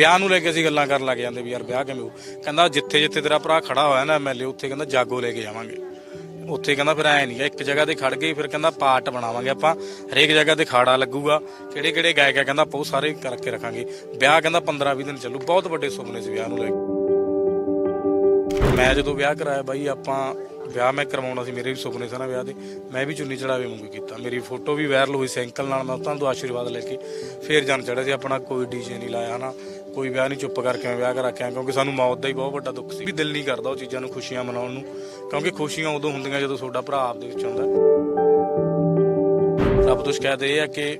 ਵਿਆਹ ਨੂੰ ਲੈ ਕੇ ਅਸੀਂ ਗੱਲਾਂ ਕਰਨ ਲੱਗ ਜਾਂਦੇ ਵੀ ਯਾਰ ਵਿਆਹ ਕਿਵੇਂ ਹੋਊ? ਕਹਿੰਦਾ ਜਿੱਥੇ ਜਿੱਥੇ ਤੇਰਾ ਭਰਾ ਖੜਾ ਹੋਇਆ ਨਾ ਐਮਐਲਏ ਉੱਥੇ ਕਹਿੰਦਾ ਜਾਗੋ ਲੈ ਕੇ ਜਾਵਾਂਗੇ। ਉੱਥੇ ਕਹਿੰਦਾ ਫਿਰ ਐ ਨਹੀਂ ਇੱਕ ਜਗ੍ਹਾ ਤੇ ਖੜ ਗਏ ਫਿਰ ਕਹਿੰਦਾ ਪਾਰਟ ਬਣਾਵਾਂਗੇ ਆਪਾਂ। ਹਰੇਕ ਜਗ੍ਹਾ ਤੇ ਖਾੜਾ ਲੱਗੂਗਾ। ਕਿਹੜੇ ਕਿਹੜੇ ਗਾਇਕ ਆ ਕਹਿੰਦਾ ਆਪਾਂ ਸਾਰੇ ਕਰਕੇ ਰੱਖਾਂਗੇ। ਵਿਆਹ ਕਹਿੰਦਾ 15 20 ਦਿਨ ਚੱਲੂ, ਬਹੁਤ ਵੱਡੇ ਸੁਪਨੇ ਸੀ ਵਿਆਹ ਨੂੰ ਲੈ ਕੇ। ਮੈਂ ਜਦੋਂ ਵਿਆਹ ਕਰਾਇਆ ਬਾਈ, ਆਪਾਂ ਵਿਆਹ ਮੈਂ ਕਰਵਾਉਣਾ ਸੀ, ਮੇਰੇ ਵੀ ਸੁਪਨੇ ਸਨ ਵਿਆਹ ਦੇ। ਮੈਂ ਵੀ ਚੁੰਨੀ ਚੜਾਵੇ ਵਾਂਗੂ ਕੀਤਾ। ਮੇਰੀ ਫੋਟੋ ਵੀ ਵਾਇਰਲ ਹੋਈ ਸੀ ਅੰਕਲ ਨਾਲ, ਮੈਂ ਉਹਨਾਂ ਤੋਂ ਆਸ਼ੀਰਵਾਦ ਲੈ ਕੇ ਫੇਰ ਜਾਣ ਚੜਿਆ ਸੀ, ਆਪਣਾ ਕੋਈ ਡੀਜੇ ਨਹੀਂ ਲਾਇਆ ਹਨਾ। ਕੋਈ ਵਿਆਹ ਨਹੀਂ, ਚੁੱਪ ਕਰਕੇ ਮੈਂ ਵਿਆਹ ਕਰਾ ਕੇ ਆਇਆ ਕਿਉਂਕਿ ਸਾਨੂੰ ਮੌਤ ਦਾ ਹੀ ਬਹੁਤ ਵੱਡਾ ਦੁੱਖ ਸੀ। ਵੀ ਦਿਲ ਨਹੀਂ ਕਰਦਾ ਉਹ ਚੀਜ਼ਾਂ ਨੂੰ ਖੁਸ਼ੀਆਂ ਮਨਾਉਣ ਨੂੰ, ਕਿਉਂਕਿ ਖੁਸ਼ੀਆਂ ਉਦੋਂ ਹੁੰਦੀਆਂ ਜਦੋਂ ਤੁਹਾਡਾ ਭਰਾ ਆਪਦੇ ਵਿੱਚ ਹੁੰਦਾ ਰੱਬ ਤੋਂ ਸ਼ਿਕਾਇਤ ਇਹ ਹੈ ਕਿ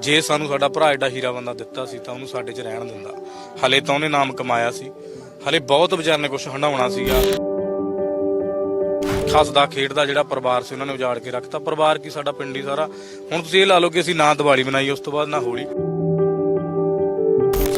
ਜੇ ਸਾਨੂੰ ਸਾਡਾ ਭਰਾ ਐਡਾ ਹੀਰਾ ਬੰਦਾ ਦਿੱਤਾ ਸੀ ਤਾਂ ਉਹਨੂੰ ਸਾਡੇ 'ਚ ਰਹਿਣ ਦਿੰਦਾ। ਹਲੇ ਤਾਂ ਉਹਨੇ ਨਾਮ ਕਮਾਇਆ ਸੀ। ਹਲੇ ਬਹੁਤ ਵਿਚਾਰ ਨੇ ਕੁਝ ਹੰਡਾਉਣਾ ਸੀਗਾ। ਖਸਦਾ ਖੇਡਦਾ ਜਿਹੜਾ ਪਰਿਵਾਰ ਸੀ ਉਹਨਾਂ ਨੇ ਉਜਾੜ ਕੇ ਰੱਖਤਾ। ਪਰਿਵਾਰ ਕੀ ਸਾਡਾ ਪਿੰਡ ਹੀ ਸਾਰਾ। ਹੁਣ ਤੁਸੀਂ ਇਹ ਲਾ ਲਓ ਕਿ ਅਸੀਂ ਨਾ ਦੀਵਾਲੀ ਮਨਾਈ, ਉਸ ਤੋਂ ਬਾਅਦ ਨਾ ਹੋਲੀ।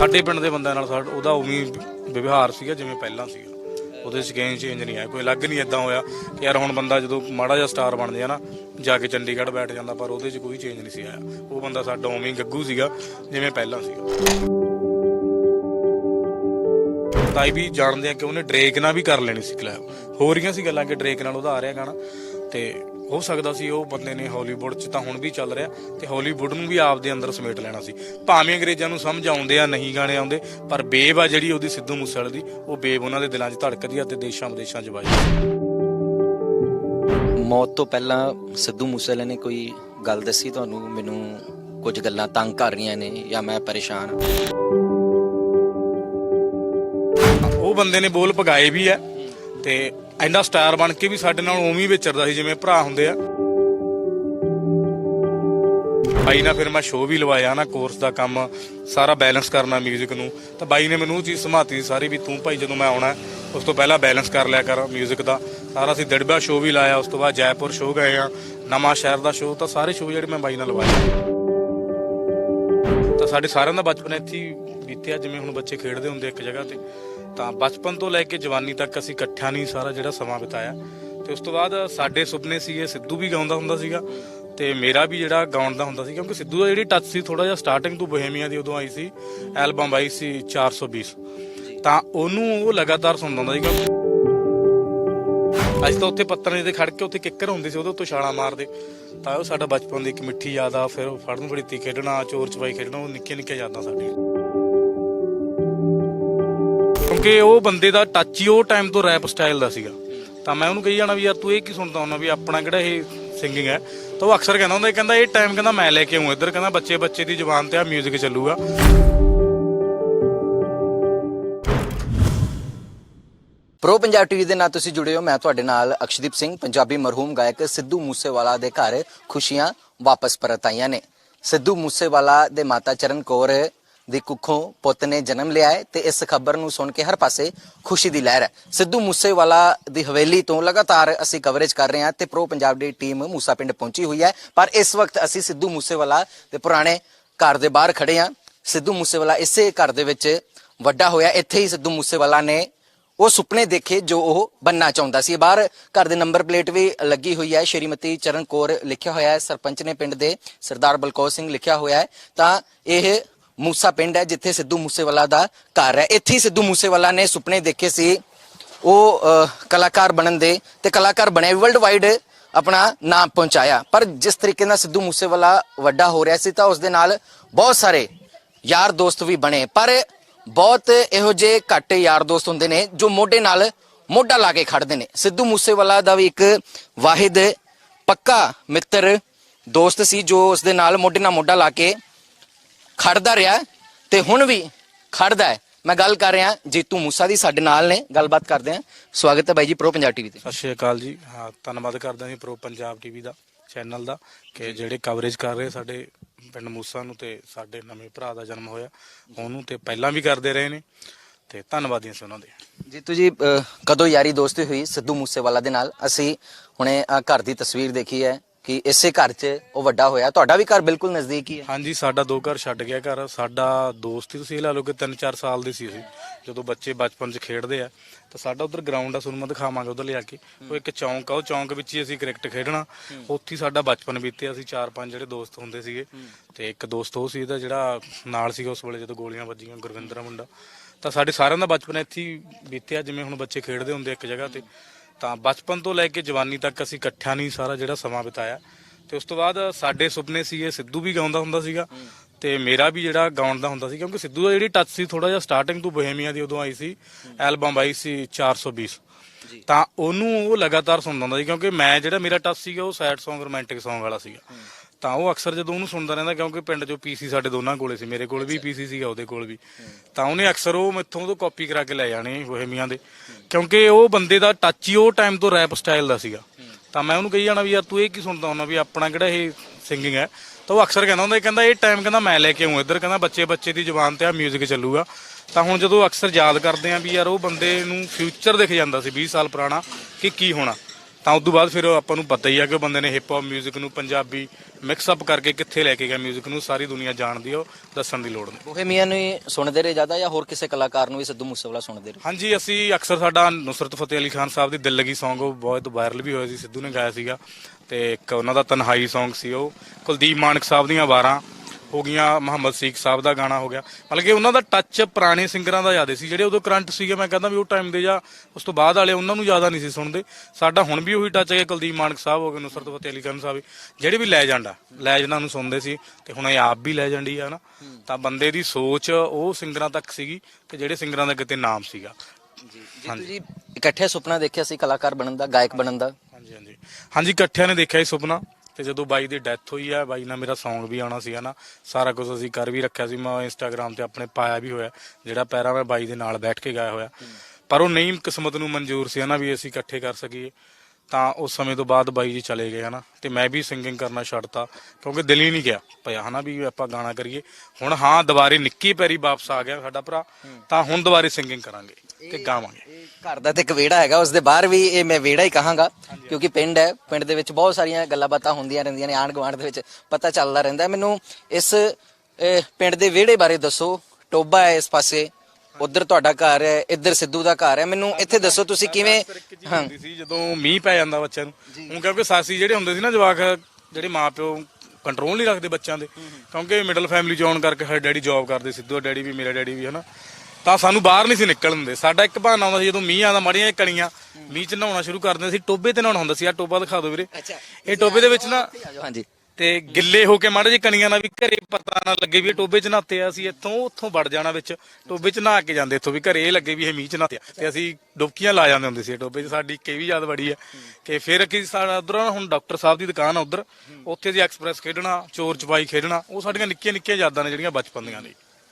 ਸਾਡੇ ਪਿੰਡ ਦੇ ਬੰਦਿਆਂ ਨਾਲ ਸਾਡਾ ਉਹਦਾ ਉਵੇਂ ਵਿਵਹਾਰ ਸੀਗਾ, ਜਿਵੇਂ ਪਹਿਲਾਂ ਸੀਗਾ। ਉਹਦੇ ਚ ਗੇਮ ਚੇਂਜ ਨਹੀਂ ਆਇਆ, ਕੋਈ ਅਲੱਗ ਨਹੀਂ ਇਦਾਂ ਹੋਇਆ ਕਿ ਯਾਰ ਹੁਣ ਬੰਦਾ ਜਦੋਂ ਮਾੜਾ ਜਿਹਾ ਸਟਾਰ ਬਣ ਜਾਏ ਨਾ, ਜਾ ਕੇ ਚੰਡੀਗੜ੍ਹ ਬੈਠ ਜਾਂਦਾ, ਪਰ ਉਹਦੇ ਚ ਕੋਈ ਚੇਂਜ ਨਹੀਂ ਸੀ ਆਇਆ। ਉਹ ਬੰਦਾ ਸਾਡਾ ਉਵੇਂ ਗੱਗੂ ਸੀਗਾ, ਜਿਵੇਂ ਪਹਿਲਾਂ ਸੀਗਾ। ਤਾਈ ਵੀ ਜਾਣਦੇ ਆ ਕਿ ਉਹਨੇ ਡਰੇਕ ਨਾਲ ਵੀ ਕਰ ਲੈਣੀ ਸੀ ਕਲੈਬ ਹੋ ਰਹੀਆਂ ਸੀ ਗੱਲਾਂ ਕਿ ਡਰੇਕ ਨਾਲ ਉਹਦਾ ਆ ਰਿਹਾ ਗਾਣਾ, ਤੇ ਹੋ ਸਕਦਾ ਸੀ ਉਹ ਬੰਦੇ ਨੇ ਹਾਲੀਵੁੱਡ 'ਚ ਤਾਂ ਹੁਣ ਵੀ ਚੱਲ ਰਿਹਾ ਤੇ ਹਾਲੀਵੁੱਡ ਨੂੰ ਵੀ ਆਪਦੇ ਅੰਦਰ ਸਮੇਟ ਲੈਣਾ ਸੀ। ਭਾਵੇਂ ਅੰਗਰੇਜ਼ਾਂ ਨੂੰ ਸਮਝ ਆਉਂਦੇ ਆ ਨਹੀਂ ਗਾਣੇ ਆਉਂਦੇ ਪਰ ਬੇਬ ਆ ਜਿਹੜੀ ਉਹਦੀ ਸਿੱਧੂ ਮੂਸੇਵਾਲੇ ਦੀ ਉਹ ਬੇਬ ਉਹਨਾਂ ਦੇ ਦਿਲਾਂ 'ਚ ਧੜਕਦੀ ਆ ਤੇ ਦੇਸ਼ਾਂ ਵਿਦੇਸ਼ਾਂ 'ਚ ਵੱਜਦੀ ਮੌਤ ਤੋਂ ਪਹਿਲਾਂ ਸਿੱਧੂ ਮੂਸੇਵਾਲੇ ਨੇ ਕੋਈ ਗੱਲ ਦੱਸੀ ਤੁਹਾਨੂੰ? ਮੈਨੂੰ ਕੁਝ ਗੱਲਾਂ ਤੰਗ ਕਰ ਰਹੀਆਂ ਨੇ ਜਾਂ ਮੈਂ ਪਰੇਸ਼ਾਨ ਉਹ ਬੰਦੇ ਨੇ ਬੋਲ ਪਗਾਏ ਵੀ ਆ ਤੇ ਐਂਦਾ ਸਟਾਰ ਬਣ ਕੇ ਵੀ ਸਾਡੇ ਨਾਲ ਉਵੇਂ ਹੀ ਵਿਚਰਦਾ ਸੀ ਜਿਵੇਂ ਭਰਾ ਹੁੰਦੇ ਆ ਬਾਈ ਨਾਲ ਫਿਰ ਮੈਂ ਸ਼ੋਅ ਵੀ ਲਵਾਇਆ ਨਾ ਕੋਰਸ ਦਾ ਕੰਮ ਸਾਰਾ ਬੈਲੈਂਸ ਕਰਨਾ 뮤직 ਨੂੰ ਤਾਂ ਬਾਈ ਨੇ ਮੈਨੂੰ ਉਹ ਚੀਜ਼ ਸਮਝਾਤੀ ਸਾਰੀ ਵੀ ਤੂੰ ਭਾਈ ਜਦੋਂ ਮੈਂ ਆਉਣਾ ਉਸ ਤੋਂ ਪਹਿਲਾਂ ਬੈਲੈਂਸ ਕਰ ਲਿਆ ਕਰ 뮤직 ਦਾ ਸਾਰਾ ਅਸੀਂ ਦੜਬਾ ਸ਼ੋਅ ਵੀ ਲਾਇਆ ਉਸ ਤੋਂ ਬਾਅਦ ਜੈਪੁਰ ਸ਼ੋਅ ਗਏ ਆ ਨਵਾਂ ਸ਼ਹਿਰ ਦਾ ਸ਼ੋਅ ਤਾਂ ਸਾਰੇ ਸ਼ੋਅ ਜਿਹੜੇ ਮੈਂ ਬਾਈ ਨਾਲ ਲਵਾਏ ਤਾਂ ਸਾਡੇ ਸਾਰਿਆਂ ਦਾ ਬਚਪਨ ਇੱਥੇ ਹੀ ਬੀਤਿਆ ਜਿਵੇਂ ਹੁਣ ਬੱਚੇ ਖੇਡਦੇ ਹੁੰਦੇ ਇੱਕ ਜਗ੍ਹਾ ਤੇ ਤਾਂ ਬਚਪਨ ਤੋਂ ਲੈ ਕੇ ਜਵਾਨੀ ਤੱਕ ਅਸੀਂ ਇਕੱਠਿਆਂ ਨਹੀਂ ਸਾਰਾ ਜਿਹੜਾ ਸਮਾਂ ਬਿਤਾਇਆ। ਤੇ ਉਸ ਤੋਂ ਬਾਅਦ ਸਾਡੇ ਸੁਪਨੇ ਸੀਗੇ, ਸਿੱਧੂ ਵੀ ਗਾਉਂਦਾ ਹੁੰਦਾ ਸੀਗਾ ਤੇ ਮੇਰਾ ਵੀ ਜਿਹੜਾ ਗਾਉਣ ਦਾ ਹੁੰਦਾ ਸੀ, ਕਿਉਂਕਿ ਸਿੱਧੂ ਦਾ ਜਿਹੜੀ ਟੱਚ ਸੀ ਥੋੜਾ ਜਿਹਾ ਸਟਾਰਟਿੰਗ ਤੋਂ ਬੋਹੇਮੀਆ ਦੀ ਉਦੋਂ ਆਈ ਸੀ ਐਲਬਮ ਆਈ ਸੀ 420 ਤਾਂ ਉਹਨੂੰ ਉਹ ਲਗਾਤਾਰ ਸੁਣਦਾ ਹੁੰਦਾ ਸੀਗਾ। ਅੱਜ ਤਾਂ ਉੱਥੇ ਪੱਤਰਾਂ ਦੇ ਖੜ ਕੇ ਉੱਥੇ ਕਿੱਕਰ ਹੁੰਦੇ ਸੀ, ਉਹਦੇ ਉੱਤੇ ਛਾਲਾਂ ਮਾਰਦੇ। ਤਾਂ ਉਹ ਸਾਡਾ ਬਚਪਨ ਦੀ ਇੱਕ ਮਿੱਠੀ ਯਾਦ ਆ, ਫਿਰ ਫੜਨ ਫੜੀਤੀ ਖੇਡਣਾ, ਚੋਰ ਚਪਾਈ ਖੇਡਣਾ, ਉਹ ਨਿੱਕੇ ਨਿੱਕੇ ਯਾਦਾਂ ਸਾਡੀਆਂ। ਕਿਉਂਕਿ ਉਹ ਬੰਦੇ ਦਾ ਟੱਚ ਹੀ ਉਹ ਟਾਈਮ ਤੋਂ ਰੈਪ ਸਟਾਈਲ ਦਾ ਸੀਗਾ। ਤਾਂ ਮੈਂ ਉਹਨੂੰ ਕਹੀ ਜਾਣਾ ਵੀ ਯਾਰ ਤੂੰ ਇਹ ਕੀ ਸੁਣਦਾ ਹੁੰਦਾ ਵੀ ਆਪਣਾ ਕਿਹੜਾ ਇਹ ਸਿੰਗਿੰਗ ਹੈ? ਤਾਂ ਉਹ ਅਕਸਰ ਕਹਿੰਦਾ ਹੁੰਦਾ, ਇਹ ਕਹਿੰਦਾ ਇਹ ਟਾਈਮ ਕਹਿੰਦਾ ਮੈਂ ਲੈ ਕੇ ਆਉਂ ਇੱਧਰ, ਕਹਿੰਦਾ ਬੱਚੇ ਬੱਚੇ ਦੀ ਜ਼ੁਬਾਨ ਤੇ ਆ 뮤직 ਚੱਲੂਗਾ। ਪ੍ਰੋ ਪੰਜਾਬ ਟੀਵੀ ਦੇ ਨਾਲ ਤੁਸੀਂ ਜੁੜੇ ਹੋ, ਮੈਂ ਤੁਹਾਡੇ ਨਾਲ ਅਕਸ਼ਦੀਪ ਸਿੰਘ, ਪੰਜਾਬੀ ਮਰਹੂਮ ਗਾਇਕ ਸਿੱਧੂ ਮੂਸੇਵਾਲਾ ਦੇ ਘਰ ਖੁਸ਼ੀਆਂ ਵਾਪਸ ਪਰਤ ਆਈਆਂ ਨੇ। ਸਿੱਧੂ ਮੂਸੇਵਾਲਾ ਦੇ ਮਾਤਾ ਚਰਨ ਕੌਰ ਦੀ ਕੁੱਖੋਂ ਪੁੱਤ ਨੇ ਜਨਮ ਲਿਆ ਹੈ ਤੇ ਇਸ ਖਬਰ ਨੂੰ ਸੁਣ ਕੇ ਹਰ ਪਾਸੇ ਖੁਸ਼ੀ ਦੀ ਲਹਿਰ ਹੈ। ਸਿੱਧੂ ਮੂਸੇਵਾਲਾ ਦੀ ਹਵੇਲੀ ਤੋਂ ਲਗਾਤਾਰ ਅਸੀਂ ਕਵਰੇਜ ਕਰ ਰਹੇ ਹਾਂ ਤੇ ਪ੍ਰੋ ਪੰਜਾਬ ਦੀ ਟੀਮ ਮੂਸਾ ਪਿੰਡ ਪਹੁੰਚੀ ਹੋਈ ਹੈ। ਪਰ ਇਸ ਵਕਤ ਅਸੀਂ ਸਿੱਧੂ ਮੂਸੇਵਾਲਾ ਦੇ ਪੁਰਾਣੇ ਘਰ ਦੇ ਬਾਹਰ ਖੜੇ ਹਾਂ। ਸਿੱਧੂ ਮੂਸੇਵਾਲਾ ਇਸੇ ਘਰ ਦੇ ਵਿੱਚ ਵੱਡਾ ਹੋਇਆ। ਇੱਥੇ ਹੀ ਸਿੱਧੂ ਮੂਸੇਵਾਲਾ ਨੇ ਉਹ ਸੁਪਨੇ ਦੇਖੇ ਜੋ ਉਹ ਬੰਨਾ ਚਾਹੁੰਦਾ ਸੀ। ਬਾਹਰ ਘਰ ਦੇ ਨੰਬਰ ਪਲੇਟ ਵੀ ਲੱਗੀ ਹੋਈ ਹੈ। ਸ਼੍ਰੀਮਤੀ ਚਰਨ ਕੌਰ ਲਿਖਿਆ ਹੋਇਆ ਹੈ। ਸਰਪੰਚ ਨੇ ਪਿੰਡ ਦੇ ਸਰਦਾਰ ਬਲਕੌਰ ਸਿੰਘ ਲਿਖਿਆ ਹੋਇਆ ਹੈ। ਤਾਂ ਇਹ ਮੂਸਾ ਪਿੰਡ ਹੈ ਜਿੱਥੇ ਸਿੱਧੂ ਮੂਸੇਵਾਲਾ ਦਾ ਘਰ ਹੈ। ਇੱਥੇ ਹੀ ਸਿੱਧੂ ਮੂਸੇਵਾਲਾ ਨੇ ਸੁਪਨੇ ਦੇਖੇ ਸੀ। ਉਹ ਕਲਾਕਾਰ ਬਣਨ ਦੇ ਤੇ ਕਲਾਕਾਰ ਬਣੇ ਵਰਲਡ ਵਾਈਡ ਆਪਣਾ ਨਾਮ ਪਹੁੰਚਾਇਆ। ਪਰ ਜਿਸ ਤਰੀਕੇ ਨਾਲ ਸਿੱਧੂ ਮੂਸੇਵਾਲਾ ਵੱਡਾ ਹੋ ਰਿਹਾ ਸੀ ਤਾਂ ਉਸ ਦੇ ਨਾਲ ਬਹੁਤ ਸਾਰੇ ਯਾਰ ਦੋਸਤ ਵੀ ਬਣੇ। ਪਰ ਬਹੁਤ ਇਹੋ ਜਿਹੇ ਘੱਟ ਯਾਰ ਦੋਸਤ ਹੁੰਦੇ ਨੇ ਜੋ ਮੋਢੇ ਨਾਲ ਮੋਢਾ ਲਾ ਕੇ ਖੜਦੇ ਨੇ। ਸਿੱਧੂ ਮੂਸੇਵਾਲਾ ਦਾ ਵੀ ਇੱਕ ਵਾਹਿਦ, ਪੱਕਾ ਮਿੱਤਰ ਦੋਸਤ ਸੀ ਜੋ ਉਸ ਦੇ ਨਾਲ ਮੋਢੇ ਨਾਲ ਮੋਢਾ ਲਾ ਕੇ ਖੜਦਾ ਰਿਹਾ ਤੇ ਹੁਣ ਵੀ ਖੜਦਾ ਹੈ। ਮੈਂ ਗੱਲ ਕਰ ਰਿਹਾ ਜੀਤੂ ਮੂਸਾ ਦੀ ਸਾਡੇ ਨਾਲ ਨੇ। ਗੱਲਬਾਤ ਕਰਦੇ ਹਾਂ। ਸਵਾਗਤ ਹੈ ਬਾਈ ਜੀ ਪ੍ਰੋ ਪੰਜਾਬ ਟੀਵੀ ਤੇ। ਸਤਿ ਸ਼੍ਰੀ ਅਕਾਲ ਜੀ। ਹਾਂ ਧੰਨਵਾਦ ਕਰਦਾ ਜੀ ਪ੍ਰੋ ਪੰਜਾਬ ਟੀਵੀ ਦਾ ਚੈਨਲ ਦਾ ਕਿ ਜਿਹੜੇ ਕਵਰੇਜ ਕਰ ਰਹੇ ਸਾਡੇ ਪਿੰਡ ਮੂਸਾ ਨੂੰ ਤੇ ਸਾਡੇ ਨਵੇਂ ਭਰਾ ਦਾ ਜਨਮ ਹੋਇਆ। ਉਹਨੂੰ ਤੇ ਪਹਿਲਾਂ ਵੀ ਕਰਦੇ ਰਹੇ ਨੇ ਤੇ ਧੰਨਵਾਦੀਆਂ ਸੀ ਉਹਨਾਂ ਦੇ। ਜੀਤੂ ਜੀ ਅਹ, ਕਦੋਂ ਯਾਰੀ ਦੋਸਤੀ ਹੋਈ ਸਿੱਧੂ ਮੂਸੇਵਾਲਾ ਦੇ ਨਾਲ? ਅਸੀਂ ਹੁਣੇ ਘਰ ਦੀ ਤਸਵੀਰ ਦੇਖੀ ਹੈ। ਕਿ ਇਸੇ ਘਰ 'ਚ ਉਹ ਵੱਡਾ ਹੋਇਆ। ਤੁਹਾਡਾ ਵੀ ਘਰ ਬਿਲਕੁਲ ਨਜ਼ਦੀਕ ਹੀ ਹੈ। ਹਾਂਜੀ, ਸਾਡਾ ਦੋ ਘਰ ਛੱਡ ਗਿਆ ਘਰ। ਸਾਡਾ ਦੋਸਤ ਹੀ ਤੁਸੀਂ ਇਹ ਲਾ ਲਓ ਕਿ 3-4 ਸਾਲ ਦੇ ਸੀ ਅਸੀਂ। ਜਦੋਂ ਬੱਚੇ ਬਚਪਨ 'ਚ ਖੇਡਦੇ ਆ, ਤਾਂ ਸਾਡਾ ਉਧਰ ਗਰਾਊਂਡ ਆ, ਤੁਹਾਨੂੰ ਮੈਂ ਦਿਖਾਵਾਂਗਾ ਉਧਰ ਲਿਆ ਕੇ। ਉਹ ਇੱਕ ਚੌਂਕ ਆ, ਉਹ ਚੌਂਕ ਵਿੱਚ ਹੀ ਅਸੀਂ ਕ੍ਰਿਕਟ ਖੇਡਣਾ। ਉੱਥੇ ਹੀ ਸਾਡਾ ਬਚਪਨ ਬੀਤਿਆ ਅਸੀਂ 4-5 ਜਿਹੜੇ ਦੋਸਤ ਹੁੰਦੇ ਸੀਗੇ ਤੇ ਇੱਕ ਦੋਸਤ ਉਹ ਸੀ ਇਹਦਾ ਜਿਹੜਾ ਨਾਲ ਸੀਗਾ ਉਸ ਵੇਲੇ ਜਦੋਂ ਗੋਲੀਆਂ ਵੱਜੀਆਂ, ਗੁਰਵਿੰਦਰਾ ਮੁੰਡਾ। ਤਾਂ ਸਾਡੇ ਸਾਰਿਆਂ ਦਾ ਬਚਪਨ ਇੱਥੇ ਹੀ ਬੀਤਿਆ, ਜਿਵੇਂ ਹੁਣ ਬੱਚੇ ਖੇਡਦੇ ਹੁੰਦੇ ਇੱਕ ਜਗ੍ਹਾ ਤੇ। ਤਾਂ ਬਚਪਨ ਤੋਂ ਲੈ ਕੇ ਜਵਾਨੀ ਤੱਕ ਅਸੀਂ ਇਕੱਠਿਆਂ ਨਹੀਂ ਸਾਰਾ ਜਿਹੜਾ ਸਮਾਂ ਬਿਤਾਇਆ। ਤੇ ਉਸ ਤੋਂ ਬਾਅਦ ਸਾਡੇ ਸੁਪਨੇ ਸੀਗੇ ਸਿੱਧੂ ਵੀ ਗਾਉਂਦਾ ਹੁੰਦਾ ਸੀਗਾ ਤੇ ਮੇਰਾ ਵੀ ਜਿਹੜਾ ਗਾਉਣ ਦਾ ਹੁੰਦਾ ਸੀ ਕਿਉਂਕਿ ਸਿੱਧੂ ਦਾ ਜਿਹੜੀ ਟੱਚ ਸੀ ਥੋੜਾ ਜਿਹਾ ਸਟਾਰਟਿੰਗ ਤੋਂ ਬੋਹੇਮੀਆ ਦੀ ਉਦੋਂ ਆਈ ਸੀ ਐਲਬਮ ਆਈ ਸੀ 420 ਤਾਂ ਉਹਨੂੰ ਉਹ ਲਗਾਤਾਰ ਸੁਣਦਾ ਹੁੰਦਾ ਸੀ ਕਿਉਂਕਿ ਮੈਂ ਜਿਹੜਾ ਮੇਰਾ ਟੱਚ ਸੀਗਾ ਉਹ ਸੈਡ Song ਰੋਮਾਂਟਿਕ Song ਵਾਲਾ ਸੀਗਾ। ਤਾਂ ਉਹ ਅਕਸਰ ਜਦੋਂ ਉਹਨੂੰ ਸੁਣਦਾ ਰਹਿੰਦਾ ਕਿਉਂਕਿ ਪਿੰਡ 'ਚੋਂ ਪੀਸੀ ਸਾਡੇ ਦੋਨਾਂ ਕੋਲੇ ਸੀ ਮੇਰੇ ਕੋਲ ਵੀ ਪੀਸੀ ਸੀਗਾ ਉਹਦੇ ਕੋਲ ਵੀ। ਤਾਂ ਉਹਨੇ ਅਕਸਰ ਉਹ ਮੈਥੋਂ ਤੋਂ ਕਾਪੀ ਕਰਾ ਕੇ ਲੈ ਜਾਣੇ ਬੋਹੇਮੀਆਂ ਦੇ। ਕਿਉਂਕਿ ਉਹ ਬੰਦੇ ਦਾ ਟੱਚ ਹੀ ਉਹ ਟਾਈਮ ਤੋਂ ਰੈਪ ਸਟਾਈਲ ਦਾ ਸੀਗਾ। ਤਾਂ ਮੈਂ ਉਹਨੂੰ ਕਹੀ ਜਾਣਾ ਵੀ ਯਾਰ ਤੂੰ ਇਹ ਕੀ ਸੁਣਦਾ ਹੁੰਦਾ ਵੀ ਆਪਣਾ ਕਿਹੜਾ ਇਹ ਸਿੰਗਿੰਗ ਹੈ? ਤਾਂ ਉਹ ਅਕਸਰ ਕਹਿੰਦਾ ਹੁੰਦਾ ਸੀ, ਕਹਿੰਦਾ ਇਹ ਟਾਈਮ ਕਹਿੰਦਾ ਮੈਂ ਲੈ ਕੇ ਆਉਂ ਇੱਧਰ ਕਹਿੰਦਾ ਬੱਚੇ ਬੱਚੇ ਦੀ ਜ਼ੁਬਾਨ ਤੇ ਆ 뮤직 ਚੱਲੂਗਾ। ਤਾਂ ਹੁਣ ਜਦੋਂ ਅਕਸਰ ਯਾਦ ਕਰਦੇ ਆ ਵੀ ਯਾਰ ਉਹ ਬੰਦੇ ਨੂੰ ਫਿਊਚਰ ਦਿਖ ਜਾਂਦਾ ਸੀ 20 ਸਾਲ ਪੁਰਾਣਾ ਕਿ ਕੀ ਹੋਣਾ। ਤਾਂ ਉਸ ਤੋਂ ਬਾਅਦ ਫਿਰ ਆਪਾਂ ਨੂੰ ਪਤਾ ਹੀ ਆ ਕਿ ਉਹ ਬੰਦੇ ਨੇ ਹਿਪ ਹੌਪ 뮤직 ਨੂੰ ਪੰਜਾਬੀ ਮਿਕਸ ਅਪ ਕਰਕੇ ਕਿੱਥੇ ਲੈ ਕੇ ਗਿਆ 뮤직 ਨੂੰ ਸਾਰੀ ਦੁਨੀਆ ਜਾਣਦੀ ਆ ਉਹ ਦੱਸਣ ਦੀ ਲੋੜ ਨਹੀਂ ਬੋਹੇਮੀਆ ਨੂੰ ਹੀ ਸੁਣਦੇ ਰਹੇ ਜ਼ਿਆਦਾ ਜਾਂ ਹੋਰ ਕਿਸੇ ਕਲਾਕਾਰ ਨੂੰ ਵੀ ਸਿੱਧੂ ਮੂਸੇਵਾਲਾ ਸੁਣਦੇ ਰਹੇ ਹਾਂਜੀ ਅਸੀਂ ਅਕਸਰ ਸਾਡਾ ਨੁਸਰਤ ਫਤਿਹ ਅਲੀ ਖਾਨ ਸਾਹਿਬ ਦੀ ਦਿਲ ਲਗੀ Song ਉਹ ਬਹੁਤ ਵਾਇਰਲ ਵੀ ਹੋਇਆ ਸੀ ਸਿੱਧੂ ਨੇ ਗਾਇਆ ਸੀਗਾ ਤੇ ਇੱਕ ਉਹਨਾਂ ਦਾ ਤਨਹਾਈ Song ਸੀ ਉਹ ਕੁਲਦੀਪ ਮਾਨਕ ਸਾਹਿਬ ਦੀਆਂ ਵਾਰਾਂ ਹੋ ਗਈਆਂ ਮੁਹੰਮਦ ਸੀਖ ਸਾਹਿਬ ਦਾ ਗਾਣਾ ਹੋ ਗਿਆ। ਮਤਲਬ ਕਿ ਉਹਨਾਂ ਦਾ ਟੱਚ ਪੁਰਾਣੇ ਸਿੰਗਰਾਂ ਦਾ ਜ਼ਿਆਦਾ ਸੀ। ਜਿਹੜੇ ਉਦੋਂ ਕਰੰਟ ਸੀਗੇ ਮੈਂ ਕਹਿੰਦਾ ਵੀ ਉਹ ਟਾਈਮ ਦੇ ਜਾਂ ਉਸ ਤੋਂ ਬਾਅਦ ਵਾਲੇ ਉਹਨਾਂ ਨੂੰ ਜ਼ਿਆਦਾ ਨਹੀਂ ਸੀ ਸੁਣਦੇ। ਸਾਡਾ ਹੁਣ ਵੀ ਉਹੀ ਟੱਚ ਹੈ ਕੁਲਦੀਪ ਮਾਨਕ ਸਾਹਿਬ ਹੋ ਗਏ ਨੁਸਰਤ ਫਤਿਹ ਅਲੀ ਖਾਨ ਸਾਹਿਬ ਜਿਹੜੇ ਵੀ ਲੈਜੈਂਡ ਆ ਲੈਜੈਂਡਾਂ ਨੂੰ ਸੁਣਦੇ ਸੀ ਤੇ ਹੁਣ ਇਹ ਆਪ ਵੀ ਲੈਜੈਂਡ ਹੀ ਆ ਨਾ। ਤਾਂ ਬੰਦੇ ਦੀ ਸੋਚ ਉਹ ਸਿੰਗਰਾਂ ਤੱਕ ਸੀਗੀ ਤੇ ਜਿਹੜੇ ਸਿੰਗਰਾਂ ਦਾ ਕਿਤੇ ਨਾਮ ਸੀਗਾ। ਜੀ ਜੀ ਇਕੱਠੇ ਸੁਪਨਾ ਦੇਖਿਆ ਸੀ ਕਲਾਕਾਰ ਬਣਨ ਦਾ ਗਾਇਕ ਬਣਨ ਦਾ? ਹਾਂਜੀ ਹਾਂਜੀ। ਹਾਂਜੀ ਇਕੱਠਿਆਂ ਨੇ ਦੇਖਿਆ ਇਹ ਸੁਪਨਾ। ਤੇ ਜਦੋਂ ਬਾਈ ਦੀ ਡੈਥ ਹੋਈ ਆ ਬਾਈ ਨਾਲ ਮੇਰਾ Song ਵੀ ਆਉਣਾ ਸੀਗਾ ਨਾ ਸਾਰਾ ਕੁਝ ਅਸੀਂ ਕਰ ਵੀ ਰੱਖਿਆ ਸੀ ਮੈਂ ਇੰਸਟਾਗ੍ਰam ਤੇ ਆਪਣੇ ਪਾਇਆ ਵੀ ਹੋਇਆ ਜਿਹੜਾ ਪੈਰਾ ਮੈਂ ਬਾਈ ਦੇ ਨਾਲ ਬੈਠ ਕੇ ਗਾਇਆ ਹੋਇਆ। ਪਰ ਉਹ ਨਹੀਂ ਕਿਸਮਤ ਨੂੰ ਮਨਜ਼ੂਰ ਸੀ ਨਾ ਵੀ ਅਸੀਂ ਇਕੱਠੇ ਕਰ ਸਕੀਏ। ਤਾਂ ਉਸ ਸਮੇਂ ਤੋਂ ਬਾਅਦ ਬਾਈ ਜੀ ਚਲੇ ਗਏ ਹਨਾ ਤੇ ਮੈਂ ਵੀ ਸਿੰਗਿੰਗ ਕਰਨਾ ਛੱਡਤਾ ਕਿਉਂਕਿ ਦਿਲ ਹੀ ਨਹੀਂ ਗਿਆ ਪਿਆ ਹਨਾ ਵੀ ਆਪਾਂ ਗਾਣਾ ਕਰੀਏ। ਹੁਣ ਹਾਂ ਦੁਬਾਰੇ ਨਿੱਕੀ ਪੈਰੀ ਵਾਪਸ ਆ ਗਿਆ ਸਾਡਾ ਭਰਾ ਤਾਂ ਹੁਣ ਦੁਬਾਰੇ ਸਿੰਗਿੰਗ ਕਰਾਂਗੇ ਤੇ ਗਾਵਾਂਗੇ। ਘਰ ਦਾ ਤੇ ਇੱਕ ਵਿਹੜਾ ਹੈਗਾ ਉਸ ਦੇ ਬਾਹਰ ਵੀ ਇਹ ਮੈਂ ਵਿਹੜਾ ਹੀ ਕਹਾਂਗਾ ਕਿਉਂਕਿ ਪਿੰਡ ਹੈ ਪਿੰਡ ਦੇ ਵਿੱਚ ਬਹੁਤ ਸਾਰੀਆਂ ਗੱਲਾਂ ਬਾਤਾਂ ਹੁੰਦੀਆਂ ਰਹਿੰਦੀਆਂ ਨੇ ਆਂਢ ਗੁਆਂਢ ਦੇ ਵਿੱਚ ਪਤਾ ਚੱਲਦਾ ਰਹਿੰਦਾ। ਹੈ। ਮੈਨੂੰ ਇਸ ਅਹ, ਪਿੰਡ ਦੇ ਵਿਹੜੇ ਬਾਰੇ ਦੱਸੋ ਟੋਬਾ ਹੈ ਇਸ ਪਾਸੇ ਉਧਰ ਤੁਹਾਡਾ ਘਰ ਹੈ ਇੱਧਰ ਸਿੱਧੂ ਦਾ ਘਰ ਹੈ ਮੈਨੂੰ ਇੱਥੇ ਦੱਸੋ ਤੁਸੀਂ ਕਿਵੇਂ ਹਾਂ। ਹੁੰਦੀ ਸੀ ਜਦੋਂ ਮੀਂਹ ਪੈ ਜਾਂਦਾ ਬੱਚਿਆਂ ਨੂੰ ਹੁਣ ਕਿਉਂਕਿ ਸਾਸੀ ਜਿਹੜੇ ਹੁੰਦੇ ਸੀ ਨਾ ਜਵਾਕ ਜਿਹੜੇ ਮਾਪਿਓ ਕੰਟਰੋਲ ਨਹੀਂ ਰੱਖਦੇ ਬੱਚਿਆਂ ਦੇ ਕਿਉਂਕਿ ਮਿਡਲ ਫੈਮਿਲੀ ਆਉਣ ਕਰਕੇ ਸਾਡੇ ਡੈਡੀ ਜੌਬ ਕਰਦੇ ਸਿੱਧੂ ਦਾ ਡੈਡੀ ਵੀ ਮੇਰਾ ਡੈਡੀ ਵੀ ਹਨਾ। ਤਾਂ ਸਾਨੂੰ ਬਾਹਰ ਨਹੀਂ ਸੀ ਨਿਕਲਣ ਦਿੰਦੇ। ਸਾਡਾ ਇੱਕ ਬਹਾਨਾ ਆਉਂਦਾ ਸੀ ਜਦੋਂ ਮੀਂਹ ਆਉਂਦਾ ਮੜੀਆਂ ਕਣੀਆਂ ਮੀਂਹ ਚ ਨਹਾਉਣਾ ਸ਼ੁਰੂ ਕਰ ਦਿੰਦੇ ਸੀ। ਟੋਬੇ ਤੇ ਨਹਾਉਣਾ ਹੁੰਦਾ ਸੀ। ਆ ਟੋਬਾ ਦਿਖਾ ਦਿਓ ਵੀਰੇ। ਇਹ ਟੋਬੇ ਦੇ ਵਿੱਚ ਨਾ ਹਾਂਜੀ। ਤੇ ਗਿੱਲੇ ਹੋ ਕੇ ਮਾੜੇ ਜਿਹੇ ਕਣੀਆਂ ਨਾਲ ਵੀ ਘਰੇ ਪਤਾ ਨਾ ਲੱਗੇ ਵੀ ਇਹ ਟੋਬੇ ਚ ਨਹਾਤੇ ਆ ਅਸੀਂ। ਇੱਥੋਂ ਉੱਥੋਂ ਵੜ ਜਾਣਾ ਵਿੱਚ। ਟੋਬੇ ਚ ਨਹਾ ਕੇ ਜਾਂਦੇ ਇੱਥੋਂ ਵੀ। ਘਰੇ ਇਹ ਲੱਗੇ ਵੀ ਇਹ ਮੀਂਹ ਚ ਨਹਾਤੇ ਆ। ਤੇ ਅਸੀਂ ਡੁਬਕੀਆਂ ਲਾ ਜਾਂਦੇ ਹੁੰਦੇ ਸੀ ਟੋਬੇ ਚ। ਸਾਡੀ ਕਈ ਵੀ ਯਾਦ ਬੜੀ ਹੈ। ਕਿ ਫਿਰ ਕਿ ਸਾਡਾ ਉਧਰ ਹੁਣ ਡਾਕਟਰ ਸਾਹਿਬ ਦੀ ਦੁਕਾਨ ਆ ਉਧਰ। ਉੱਥੇ ਦੀ ਐਕਸਪ੍ਰੈਸ ਖੇਡਣਾ ਚੋਰ ਚਪਾਈ ਖੇਡਣਾ। ਉਹ ਸਾਡੀਆਂ ਨਿੱਕੀਆਂ ਨਿੱਕੀਆਂ ਯਾਦਾਂ ਨੇ ਜਿਹੜੀਆਂ ਬਚਪਨ ਦੀਆਂ ਨੇ।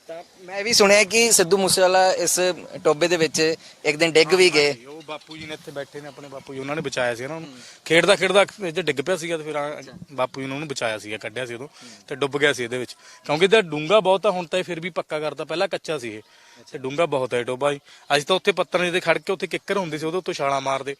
ਤਾਂ ਮੈਂ ਵੀ ਸੁਣਿਆ ਕਿ ਸਿੱਧੂ ਮੂਸੇਵਾਲਾ ਇਸ ਟੋਬੇ ਦੇ ਵਿੱਚ ਇੱਕ ਦਿਨ ਡਿੱਗ ਵੀ ਗਏ। ਉਹ ਬਾਪੂ ਜੀ ਨੇ ਇੱਥੇ ਬੈਠੇ ਨੇ ਆਪਣੇ ਬਾਪੂ ਜੀ ਉਹਨਾਂ ਨੇ ਬਚਾਇਆ ਸੀ ਨਾ ਉਹਨੂੰ। ਖੇਡਦਾ ਖੇਡਦਾ ਵਿੱਚ ਡਿੱਗ ਪਿਆ ਸੀਗਾ ਤੇ ਫਿਰ ਆ- ਬਾਪੂ ਜੀ ਨੇ ਉਹਨੂੰ ਬਚਾਇਆ ਸੀਗਾ ਕੱਢਿਆ ਸੀ ਉਦੋਂ ਤੇ ਡੁੱਬ ਗਿਆ ਸੀ ਇਹਦੇ ਵਿੱਚ। ਕਿਉਂਕਿ ਇਹਦਾ ਡੂੰਗਾ ਬਹੁਤ ਆ ਹੁਣ ਤਾਂ ਇਹ ਫਿਰ ਵੀ ਪੱਕਾ ਕਰਦਾ ਪਹਿਲਾਂ ਕੱਚਾ ਸੀ ਇਹ। ਤੇ ਡੂੰਗਾ ਬਹੁਤ ਹੈ ਟੋਬਾ ਜੀ। ਅਸੀਂ ਤਾਂ ਉੱਥੇ ਪੱਤਰਾਂ ਤੇ ਖੜ ਕੇ ਉੱਥੇ ਕਿੱਕਰ ਹੁੰਦੇ ਸੀ ਉਹਦੇ ਉੱਤੋਂ ਛਾਲਾਂ ਮਾਰਦੇ।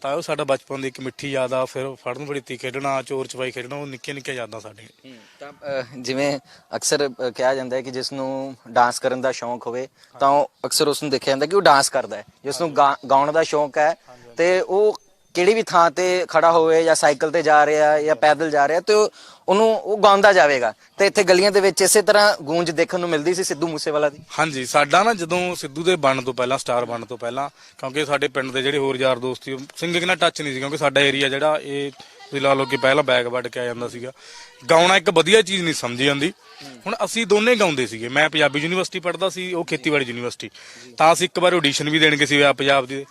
ਤਾਂ ਉਹ ਸਾਡਾ ਬਚਪਨ ਦੀ ਇੱਕ ਮਿੱਠੀ ਯਾਦ ਆ ਫਿਰ ਫੜਨ ਫੜੀਤੀ ਖੇਡਣਾ ਚੋਰ ਚਪਾਈ ਖੇਡਣਾ ਉਹ ਨਿੱਕੀਆਂ ਨਿੱਕੀਆਂ ਯਾਦਾਂ ਤਾਂ ਅਹ, ਜਿਵੇਂ ਅਕਸਰ ਅਹ, ਕਿਹਾ ਜਾਂਦਾ ਹੈ ਕਿ ਜਿਸ ਨੂੰ ਡਾਂਸ ਕਰਨ ਦਾ ਸ਼ੌਂਕ ਹੋਵੇ ਤਾਂ ਉਹ ਅਕਸਰ ਉਸ ਨੂੰ ਦੇਖਿਆ ਜਾਂਦਾ ਕਿ ਉਹ ਡਾਂਸ ਕਰਦਾ ਹੈ। ਜਿਸ ਨੂੰ ਗਾ- ਗਾਉਣ ਦਾ ਸ਼ੌਂਕ ਹੈ ਤੇ ਉਹ ਕਿਹੜੀ ਵੀ ਥਾਂ ਤੇ ਖੜਾ ਹੋਵੇ ਜਾਂ ਸਾਈਕਲ ਤੇ ਜਾ ਰਿਹਾ ਜਾਂ ਪੈਦਲ ਜਾ ਰਿਹਾ ਤੇ ਉਹਨੂੰ ਉਹ ਗਾਉਂਦਾ ਜਾਵੇਗਾ। ਤੇ ਇੱਥੇ ਗਲੀਆਂ ਦੇ ਵਿੱਚ ਇਸੇ ਤਰ੍ਹਾਂ ਗੂੰਜ ਦੇਖਣ ਨੂੰ ਮਿਲਦੀ ਸੀ ਸਿੱਧੂ ਮੂਸੇਵਾਲਾ ਦੀ? ਹਾਂਜੀ, ਸਾਡਾ ਨਾ ਜਦੋਂ ਸਿੱਧੂ ਦੇ ਬਣਨ ਤੋਂ ਪਹਿਲਾਂ, ਸਟਾਰ ਬਣਨ ਤੋਂ ਪਹਿਲਾਂ, ਕਿਉਂਕਿ ਸਾਡੇ ਪਿੰਡ ਦੇ ਜਿਹੜੇ ਹੋਰ ਯਾਰ ਦੋਸਤ ਸੀ ਸਿੰਗਿੰਗ ਨਾਲ ਟੱਚ ਨਹੀਂ ਸੀ, ਕਿਉਂਕਿ ਸਾਡਾ ਏਰੀਆ ਜਿਹੜਾ, ਇਹ ਤੁਸੀਂ ਲਾ ਲਓ ਕਿ ਪਹਿਲਾਂ ਬੈਗ ਵੱਢ ਕੇ ਆ ਜਾਂਦਾ ਸੀਗਾ। ਗਾਉਣਾ ਇੱਕ ਵਧੀਆ ਚੀਜ਼ ਨਹੀਂ ਸਮਝੀ ਜਾਂਦੀ। ਹੁਣ ਅਸੀਂ ਦੋਨੇ ਗਾਉਂਦੇ ਸੀਗੇ। ਮੈਂ ਪੰਜਾਬੀ ਯੂਨੀਵਰਸਿਟੀ ਪੜ੍ਹਦਾ ਸੀ, ਉਹ ਖੇਤੀਬਾੜੀ ਯੂਨੀਵਰਸਿਟੀ। ਤਾਂ ਅਸੀਂ ਇੱਕ ਵਾਰ ਆਡੀਸ਼ਨ ਵੀ ਦੇਣ ਗਏ ਸੀ ਪੰਜਾਬ ਦੀ।